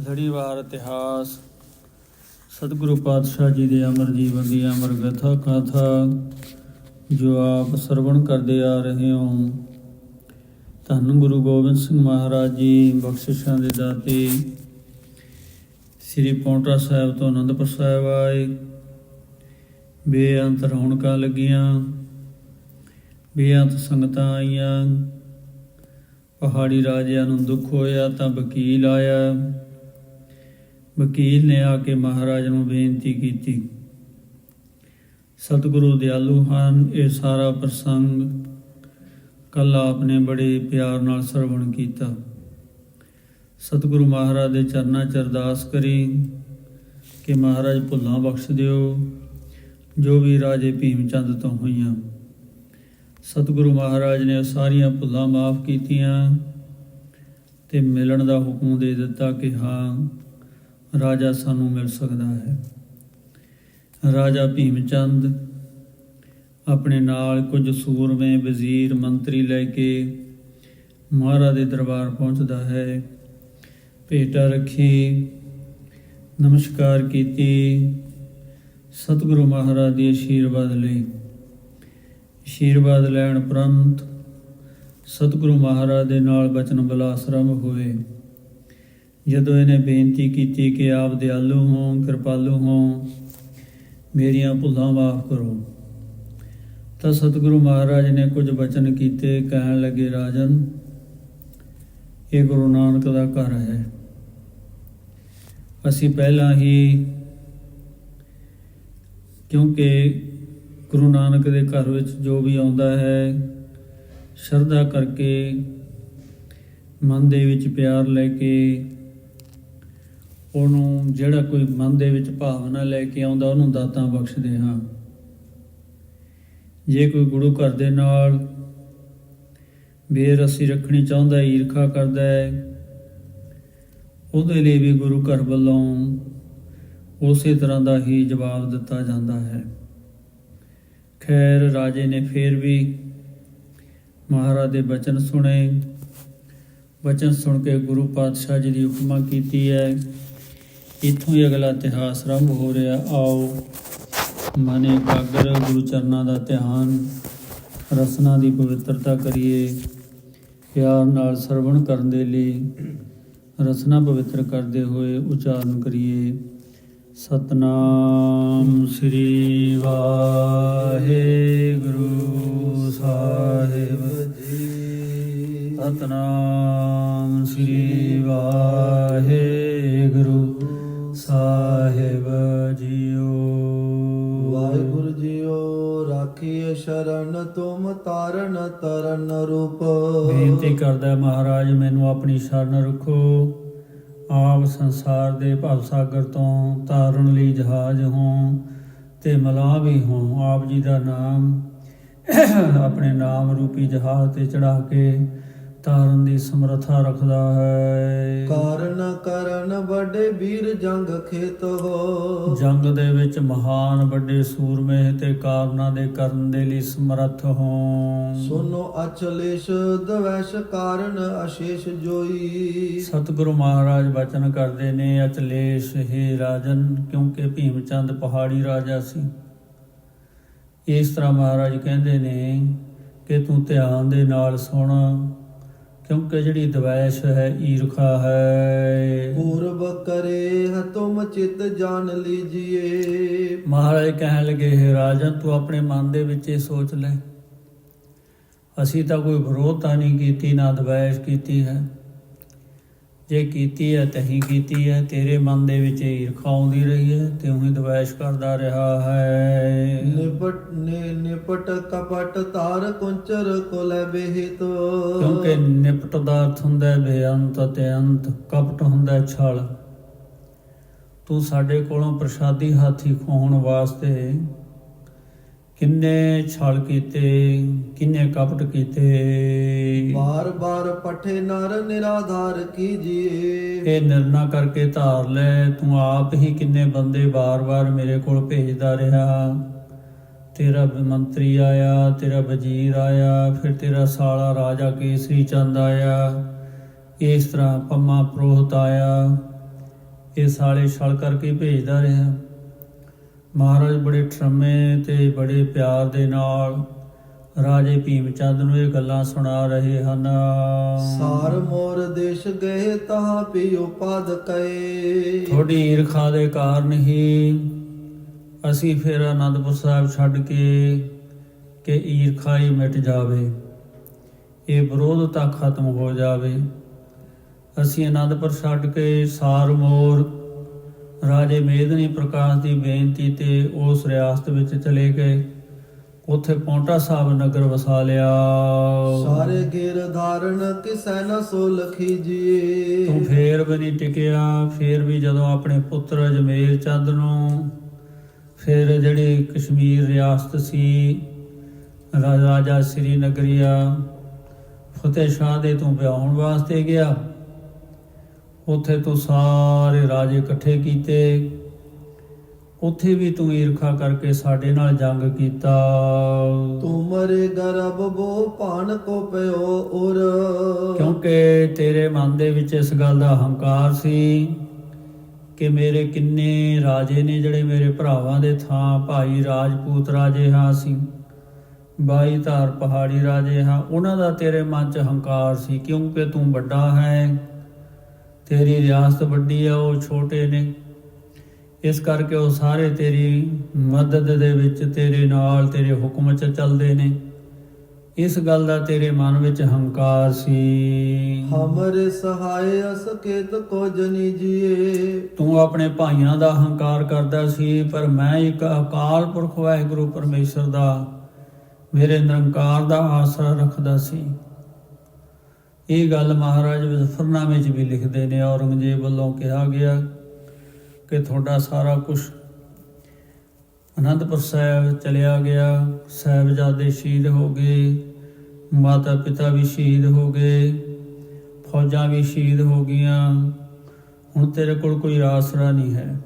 ਲੜੀਵਾਰ ਇਤਿਹਾਸ। ਸਤਿਗੁਰੂ ਪਾਤਸ਼ਾਹ ਜੀ ਦੇ ਅਮਰ ਜੀਵਨ ਦੀ ਅਮਰ ਗਥਾ ਕਥਾ, ਜੋ ਆਪ ਸਰਵਣ ਕਰਦੇ ਆ ਰਹੇ ਹੋ। ਧੰਨ ਗੁਰੂ ਗੋਬਿੰਦ ਸਿੰਘ ਮਹਾਰਾਜ ਜੀ, ਬਖਸ਼ਿਸ਼ਾਂ ਦੇ ਦਾਤੇ। ਸ੍ਰੀ ਪੌਂਟਾ ਸਾਹਿਬ ਤੋਂ ਅਨੰਦਪੁਰ ਸਾਹਿਬ ਆਏ। ਬੇਅੰਤ ਰੌਣਕਾਂ ਲੱਗੀਆਂ। ਬੇਅੰਤ ਸੰਗਤਾਂ ਆਈਆਂ। ਪਹਾੜੀ ਰਾਜਿਆਂ ਨੂੰ ਦੁੱਖ ਹੋਇਆ ਤਾਂ ਵਕੀਲ ਆਇਆ। ਵਕੀਲ ਨੇ ਆ ਕੇ ਮਹਾਰਾਜ ਨੂੰ ਬੇਨਤੀ ਕੀਤੀ। ਸਤਿਗੁਰੂ ਦਿਆਲੂ ਹਨ, ਇਹ ਸਾਰਾ ਪ੍ਰਸੰਗ ਕੱਲ ਆਪਨੇ ਬੜੇ ਪਿਆਰ ਨਾਲ ਸਰਵਣ ਕੀਤਾ। ਸਤਿਗੁਰੂ ਮਹਾਰਾਜ ਦੇ ਚਰਨਾਂ 'ਚ ਅਰਦਾਸ ਕਰੀ ਕਿ ਮਹਾਰਾਜ ਭੁੱਲਾਂ ਬਖਸ਼ ਦਿਓ, ਜੋ ਵੀ ਰਾਜੇ ਭੀਮ ਚੰਦ ਤੋਂ ਹੋਈਆਂ। ਸਤਿਗੁਰੂ ਮਹਾਰਾਜ ਨੇ ਉਹ ਸਾਰੀਆਂ ਭੁੱਲਾਂ ਮਾਫ ਕੀਤੀਆਂ ਤੇ ਮਿਲਣ ਦਾ ਹੁਕਮ ਦੇ ਦਿੱਤਾ ਕਿ ਹਾਂ ਰਾਜਾ ਸਾਨੂੰ ਮਿਲ ਸਕਦਾ ਹੈ। ਰਾਜਾ ਭੀਮ ਚੰਦ ਆਪਣੇ ਨਾਲ ਕੁਝ ਸੂਰਮੇ ਵਜ਼ੀਰ ਮੰਤਰੀ ਲੈ ਕੇ ਮਹਾਰਾਜ ਦੇ ਦਰਬਾਰ ਪਹੁੰਚਦਾ ਹੈ। ਭੇਟਾ ਰੱਖੀ, ਨਮਸਕਾਰ ਕੀਤੀ, ਸਤਿਗੁਰੂ ਮਹਾਰਾਜ ਦੀ ਆਸ਼ੀਰਵਾਦ ਲਈ। ਆਸ਼ੀਰਵਾਦ ਲੈਣ ਉਪਰੰਤ ਸਤਿਗੁਰੂ ਮਹਾਰਾਜ ਦੇ ਨਾਲ ਬਚਨ ਬਲਾਸ ਆਰੰਭ ਹੋਏ। ਜਦੋਂ ਇਹਨੇ ਬੇਨਤੀ ਕੀਤੀ ਕਿ ਆਪ ਦਿਆਲੂ ਹੋ ਕਿਰਪਾਲੂ ਹੋ ਮੇਰੀਆਂ ਭੁੱਲਾਂ ਮਾਫ ਕਰੋ। ਤਾਂ ਸਤਿਗੁਰੂ ਮਹਾਰਾਜ ਨੇ ਕੁਝ ਬਚਨ ਕੀਤੇ, ਕਹਿਣ ਲੱਗੇ, ਰਾਜਨ, ਇਹ ਗੁਰੂ ਨਾਨਕ ਦਾ ਘਰ ਹੈ। ਅਸੀਂ ਪਹਿਲਾਂ ਹੀ ਕਿਉਂਕਿ ਗੁਰੂ ਨਾਨਕ ਦੇ ਘਰ ਵਿੱਚ ਜੋ ਵੀ ਆਉਂਦਾ ਹੈ, ਸ਼ਰਧਾ ਕਰਕੇ, ਮਨ ਦੇ ਵਿੱਚ ਪਿਆਰ ਲੈ ਕੇ ਉਹਨੂੰ ਜਿਹੜਾ ਕੋਈ ਮਨ ਦੇ ਵਿੱਚ ਭਾਵਨਾ ਲੈ ਕੇ ਆਉਂਦਾ, ਉਹਨੂੰ ਦਾਤਾਂ ਬਖਸ਼ਦੇ ਹਾਂ। ਜੇ ਕੋਈ ਗੁਰੂ ਘਰ ਦੇ ਨਾਲ ਬੇਰਸੀ ਰੱਖਣੀ ਚਾਹੁੰਦਾ, ਈਰਖਾ ਕਰਦਾ ਹੈ, ਉਹਦੇ ਲਈ ਵੀ ਗੁਰੂ ਘਰ ਵੱਲੋਂ ਉਸੇ ਤਰ੍ਹਾਂ ਦਾ ਹੀ ਜਵਾਬ ਦਿੱਤਾ ਜਾਂਦਾ ਹੈ। ਖੈਰ, ਰਾਜੇ ਨੇ ਫੇਰ ਵੀ ਮਹਾਰਾਜ ਦੇ ਬਚਨ ਸੁਣੇ। ਬਚਨ ਸੁਣ ਕੇ ਗੁਰੂ ਪਾਤਸ਼ਾਹ ਜੀ ਦੀ ਉਪਮਾ ਕੀਤੀ ਹੈ। ਇੱਥੋਂ ਹੀ ਅਗਲਾ ਇਤਿਹਾਸ ਆਰੰਭ ਹੋ ਰਿਹਾ। ਆਓ ਮਨੇ ਕਾਗਰ ਗੁਰੂ ਚਰਨਾਂ ਦਾ ਧਿਆਨ, ਰਸਨਾ ਦੀ ਪਵਿੱਤਰਤਾ ਕਰੀਏ। ਪਿਆਰ ਨਾਲ ਸਰਵਣ ਕਰਨ ਦੇ ਲਈ ਰਸਨਾ ਪਵਿੱਤਰ ਕਰਦੇ ਹੋਏ ਉਚਾਰਨ ਕਰੀਏ। ਸਤਨਾਮ ਸ੍ਰੀ ਵਾਹਿਗੁਰੂ ਸਾਹਿਬ ਜੀ। ਸਤਨਾਮ ਸ੍ਰੀ ਵਾਹਿਗੁਰੂ ਰਾਖੀਏ ਤੁਮ ਤਾਰਨ ਤਰਨ ਰੂਪ। ਬੇਨਤੀ ਕਰਦਾ ਮਹਾਰਾਜ, ਮੈਨੂੰ ਆਪਣੀ ਸ਼ਰਨ ਰੱਖੋ। ਆਪ ਸੰਸਾਰ ਦੇ ਭਵ ਸਾਗਰ ਤੋਂ ਤਾਰਨ ਲਈ ਜਹਾਜ਼ ਹੋ ਤੇ ਮਲਾ ਵੀ ਹੋਂ। ਆਪ ਜੀ ਦਾ ਨਾਮ, ਆਪਣੇ ਨਾਮ ਰੂਪੀ ਜਹਾਜ਼ ਤੇ ਚੜਾ ਕੇ ਤਾਰਨ ਦੀ ਸਮਰੱਥਾ ਰੱਖਦਾ ਹੈ। ਕਾਰਨ ਕਰਨ ਵੱਡੇ ਵੀਰ ਜੰਗ ਖੇਤ ਹੋ। ਜੰਗ ਦੇ ਵਿੱਚ ਮਹਾਨ ਵੱਡੇ ਸੂਰਮੇ ਤੇ ਕਾਰਨਾਂ ਦੇ ਕਰਨ ਦੇ ਲਈ ਸਮਰੱਥ ਹੋਂ। ਸੁਨੋ ਅਚਲੇਸ਼ ਦਵੈਸ਼ ਕਾਰਨ ਅਸ਼ੇਸ਼ ਜੋਈ। ਸਤਿਗੁਰੂ ਮਹਾਰਾਜ ਬਚਨ ਕਰਦੇ ਨੇ ਅਚਲੇਸ਼ ਹੈ ਰਾਜਨ ਕਿਉਂਕਿ ਭੀਮ ਚੰਦ ਪਹਾੜੀ ਰਾਜਾ ਸੀ। ਇਸ ਤਰ੍ਹਾਂ ਮਹਾਰਾਜ ਕਹਿੰਦੇ ਨੇ ਕਿ ਤੂੰ ਧਿਆਨ ਦੇ ਨਾਲ ਸੁਣ। ਕਿਉਂਕਿ ਜਿਹੜੀ ਦਵੈਸ਼ ਹੈ ਈਰਖਾ ਹੈ। ਪੂਰਬ ਕਰੇ ਹ ਤੁਮ ਚਿਤ ਜਾਣ ਲੀਜੀਏ। ਮਹਾਰਾਜ ਕਹਿਣ ਲੱਗੇ ਹੈ ਰਾਜਨ ਤੂੰ ਆਪਣੇ ਮਨ ਦੇ ਵਿੱਚ ਇਹ ਸੋਚ ਲੈ। ਅਸੀਂ ਤਾਂ ਕੋਈ ਵਿਰੋਧਤਾ ਨਹੀਂ ਕੀਤੀ ਨਾ ਦਵੈਸ਼ ਕੀਤੀ ਹੈ। ਜੇ ਕੀਤੀ ਹੈ ਤਹੀਂ ਕੀਤੀ ਹੈ। ਤੇਰੇ ਮਨ ਦੇ ਵਿੱਚ ਈਰਖਾ ਆਉਂਦੀ ਰਹੀ ਹੈ। ਤੇ ਉਹੀ ਦਵੈਸ਼ ਕਰਦਾ ਰਿਹਾ ਹੈ। ਨਿਪਟ ਨਿਪਟ ਕਪਟ ਤਾਰ ਕੁੰਚਰ ਕੋਲੇ ਬਹਿਤ ਕਿਉਂਕਿ ਨਿਪਟ ਦਾ ਅਰਥ ਹੁੰਦਾ ਬੇਅੰਤ ਤੇ ਅੰਤ। ਕਪਟ ਹੁੰਦਾ ਛਲ। ਤੂੰ ਸਾਡੇ ਕੋਲੋਂ ਪ੍ਰਸ਼ਾਦੀ ਹਾਥੀ ਖੋਹਣ ਵਾਸਤੇ ਕਿੰਨੇ ਛਲ ਕੀਤੇ ਕਿੰਨੇ ਕਪਟ ਕੀਤੇ? ਬਾਰ ਬਾਰ ਪਠੇ ਨਰ ਨਿਰਾਧਾਰ ਕੀਜੀਏ। ਇਹ ਨਿਰਣਾ ਕਰਕੇ ਧਾਰ ਲੈ ਤੂੰ ਆਪ ਹੀ ਕਿੰਨੇ ਬੰਦੇ ਬਾਰ-ਬਾਰ ਮੇਰੇ ਕੋਲ ਭੇਜਦਾ ਰਿਹਾ। ਤੇਰਾ ਮੰਤਰੀ ਆਇਆ ਤੇਰਾ ਵਜ਼ੀਰ ਆਇਆ ਫਿਰ ਤੇਰਾ ਸਾਲਾ ਰਾਜਾ ਕੇਸਰੀ ਚੰਦ ਆਇਆ। ਇਸ ਤਰ੍ਹਾਂ ਪੰਮਾ ਪ੍ਰੋਹਤ ਆਇਆ। ਇਹ ਸਾਲੇ ਛਲ ਕਰਕੇ ਭੇਜਦਾ ਰਿਹਾ। ਮਹਾਰਾਜ ਬੜੇ ਠਰਮੇ ਤੇ ਬੜੇ ਪਿਆਰ ਦੇ ਨਾਲ ਰਾਜੇ ਭੀਮ ਚੰਦ ਨੂੰ ਇਹ ਗੱਲਾਂ ਸੁਣਾ ਰਹੇ ਹਨ। ਸਾਰ ਮੋਰ ਦੇਸ਼ ਗਏ ਤਹਾਂ ਪਿਓ ਪਦ ਕਏ ਥੋੜੀ ਈਰਖਾ ਦੇ ਕਾਰਨ ਹੀ ਅਸੀਂ ਫਿਰ ਆਨੰਦਪੁਰ ਸਾਹਿਬ ਛੱਡ ਕੇ ਕਿ ਈਰਖਾ ਹੀ ਮਿਟ ਜਾਵੇ। ਇਹ ਵਿਰੋਧਤਾ ਖਤਮ ਹੋ ਜਾਵੇ। ਅਸੀਂ ਆਨੰਦਪੁਰ ਛੱਡ ਕੇ ਸਾਰਮੋਰ ਰਾਜੇ ਮੇਦਨੀ ਪ੍ਰਕਾਸ਼ ਦੀ ਬੇਨਤੀ ਤੇ ਉਸ ਰਿਆਸਤ ਵਿੱਚ ਚਲੇ ਗਏ। ਉੱਥੇ ਪੌਂਟਾ ਸਾਹਿਬ ਨਗਰ ਵਸਾ ਲਿਆ। ਸਾਰੇ ਗਿਰ ਧਾਰਨ ਕਿਸੈ ਨ ਸੋ ਲਖੀ ਤੂੰ ਜੀ ਫੇਰ ਵੀ ਨਹੀਂ ਟਿਕਿਆ ਫੇਰ ਵੀ ਜਦੋਂ ਆਪਣੇ ਪੁੱਤਰ ਅਜਮੇਰ ਚੰਦ ਨੂੰ ਫਿਰ ਜਿਹੜੀ ਕਸ਼ਮੀਰ ਰਿਆਸਤ ਸੀ ਰਾਜਾ ਸ੍ਰੀ ਨਗਰੀਆ ਫਤਿਹ ਸ਼ਾਹ ਦੇ ਤੂੰ ਵਿਆਹਣ ਵਾਸਤੇ ਗਿਆ। ਉੱਥੇ ਤੂੰ ਸਾਰੇ ਰਾਜੇ ਇਕੱਠੇ ਕੀਤੇ। ਉੱਥੇ ਵੀ ਤੂੰ ਈਰਖਾ ਕਰਕੇ ਸਾਡੇ ਨਾਲ ਜੰਗ ਕੀਤਾ। ਤੂੰ ਮਰੇ ਗਰਬ ਬੋ ਭਾਨ ਕੋ ਪਿਓ ਉਰ। ਕਿਉਂਕਿ ਤੇਰੇ ਮਨ ਦੇ ਵਿੱਚ ਇਸ ਗੱਲ ਦਾ ਹੰਕਾਰ ਸੀ ਕਿ ਮੇਰੇ ਕਿੰਨੇ ਰਾਜੇ ਨੇ ਜਿਹੜੇ ਮੇਰੇ ਭਰਾਵਾਂ ਦੇ ਥਾਂ ਭਾਈ ਰਾਜਪੂਤ ਰਾਜੇ ਹਾਂ ਸੀ ਬਾਈ ਧਾਰ ਪਹਾੜੀ ਰਾਜੇ ਹਾਂ। ਉਹਨਾਂ ਦਾ ਤੇਰੇ ਮਨ 'ਚ ਹੰਕਾਰ ਸੀ ਕਿਉਂਕਿ ਤੂੰ ਵੱਡਾ ਹੈ। ਤੇਰੀ ਰਿਆਸਤ ਵੱਡੀ ਹੈ ਉਹ ਛੋਟੇ ਨੇ। ਇਸ ਕਰਕੇ ਉਹ ਸਾਰੇ ਤੇਰੀ ਮਦਦ ਦੇ ਵਿੱਚ ਤੇਰੇ ਨਾਲ ਤੇਰੇ ਹੁਕਮ 'ਚ ਚੱਲਦੇ ਨੇ। ਇਸ ਗੱਲ ਦਾ ਤੇਰੇ ਮਨ ਵਿੱਚ ਹੰਕਾਰ ਸੀ। ਹਮਰੇ ਸਹਾਇ ਅਸਕੇਤ ਕੋ ਜਨੀ ਜੀਏ। ਤੂੰ ਆਪਣੇ ਭਾਈਆਂ ਦਾ ਹੰਕਾਰ ਕਰਦਾ ਸੀ ਪਰ ਮੈਂ ਇੱਕ ਅਕਾਲ ਪੁਰਖ ਵਾਹਿਗੁਰੂ ਪਰਮੇਸ਼ਰ ਦਾ ਮੇਰੇ ਨਿਰੰਕਾਰ ਦਾ ਆਸਰਾ ਰੱਖਦਾ ਸੀ। ਇਹ ਗੱਲ ਮਹਾਰਾਜ ਜ਼ਫਰਨਾਮੇ 'ਚ ਵੀ ਲਿਖਦੇ ਨੇ, ਔਰੰਗਜ਼ੇਬ ਵੱਲੋਂ ਕਿਹਾ ਗਿਆ ਕਿ ਤੁਹਾਡਾ ਸਾਰਾ ਕੁਝ ਅਨੰਦਪੁਰ ਸਾਹਿਬ ਚਲਿਆ ਗਿਆ। ਸਾਹਿਬਜ਼ਾਦੇ ਸ਼ਹੀਦ ਹੋ ਗਏ ਮਾਤਾ ਪਿਤਾ ਵੀ ਸ਼ਹੀਦ ਹੋ ਗਏ, ਫੌਜਾਂ ਵੀ ਸ਼ਹੀਦ ਹੋ ਗਈਆਂ। ਹੁਣ ਤੇਰੇ ਕੋਲ ਕੋਈ ਆਸਰਾ ਨਹੀਂ ਹੈ।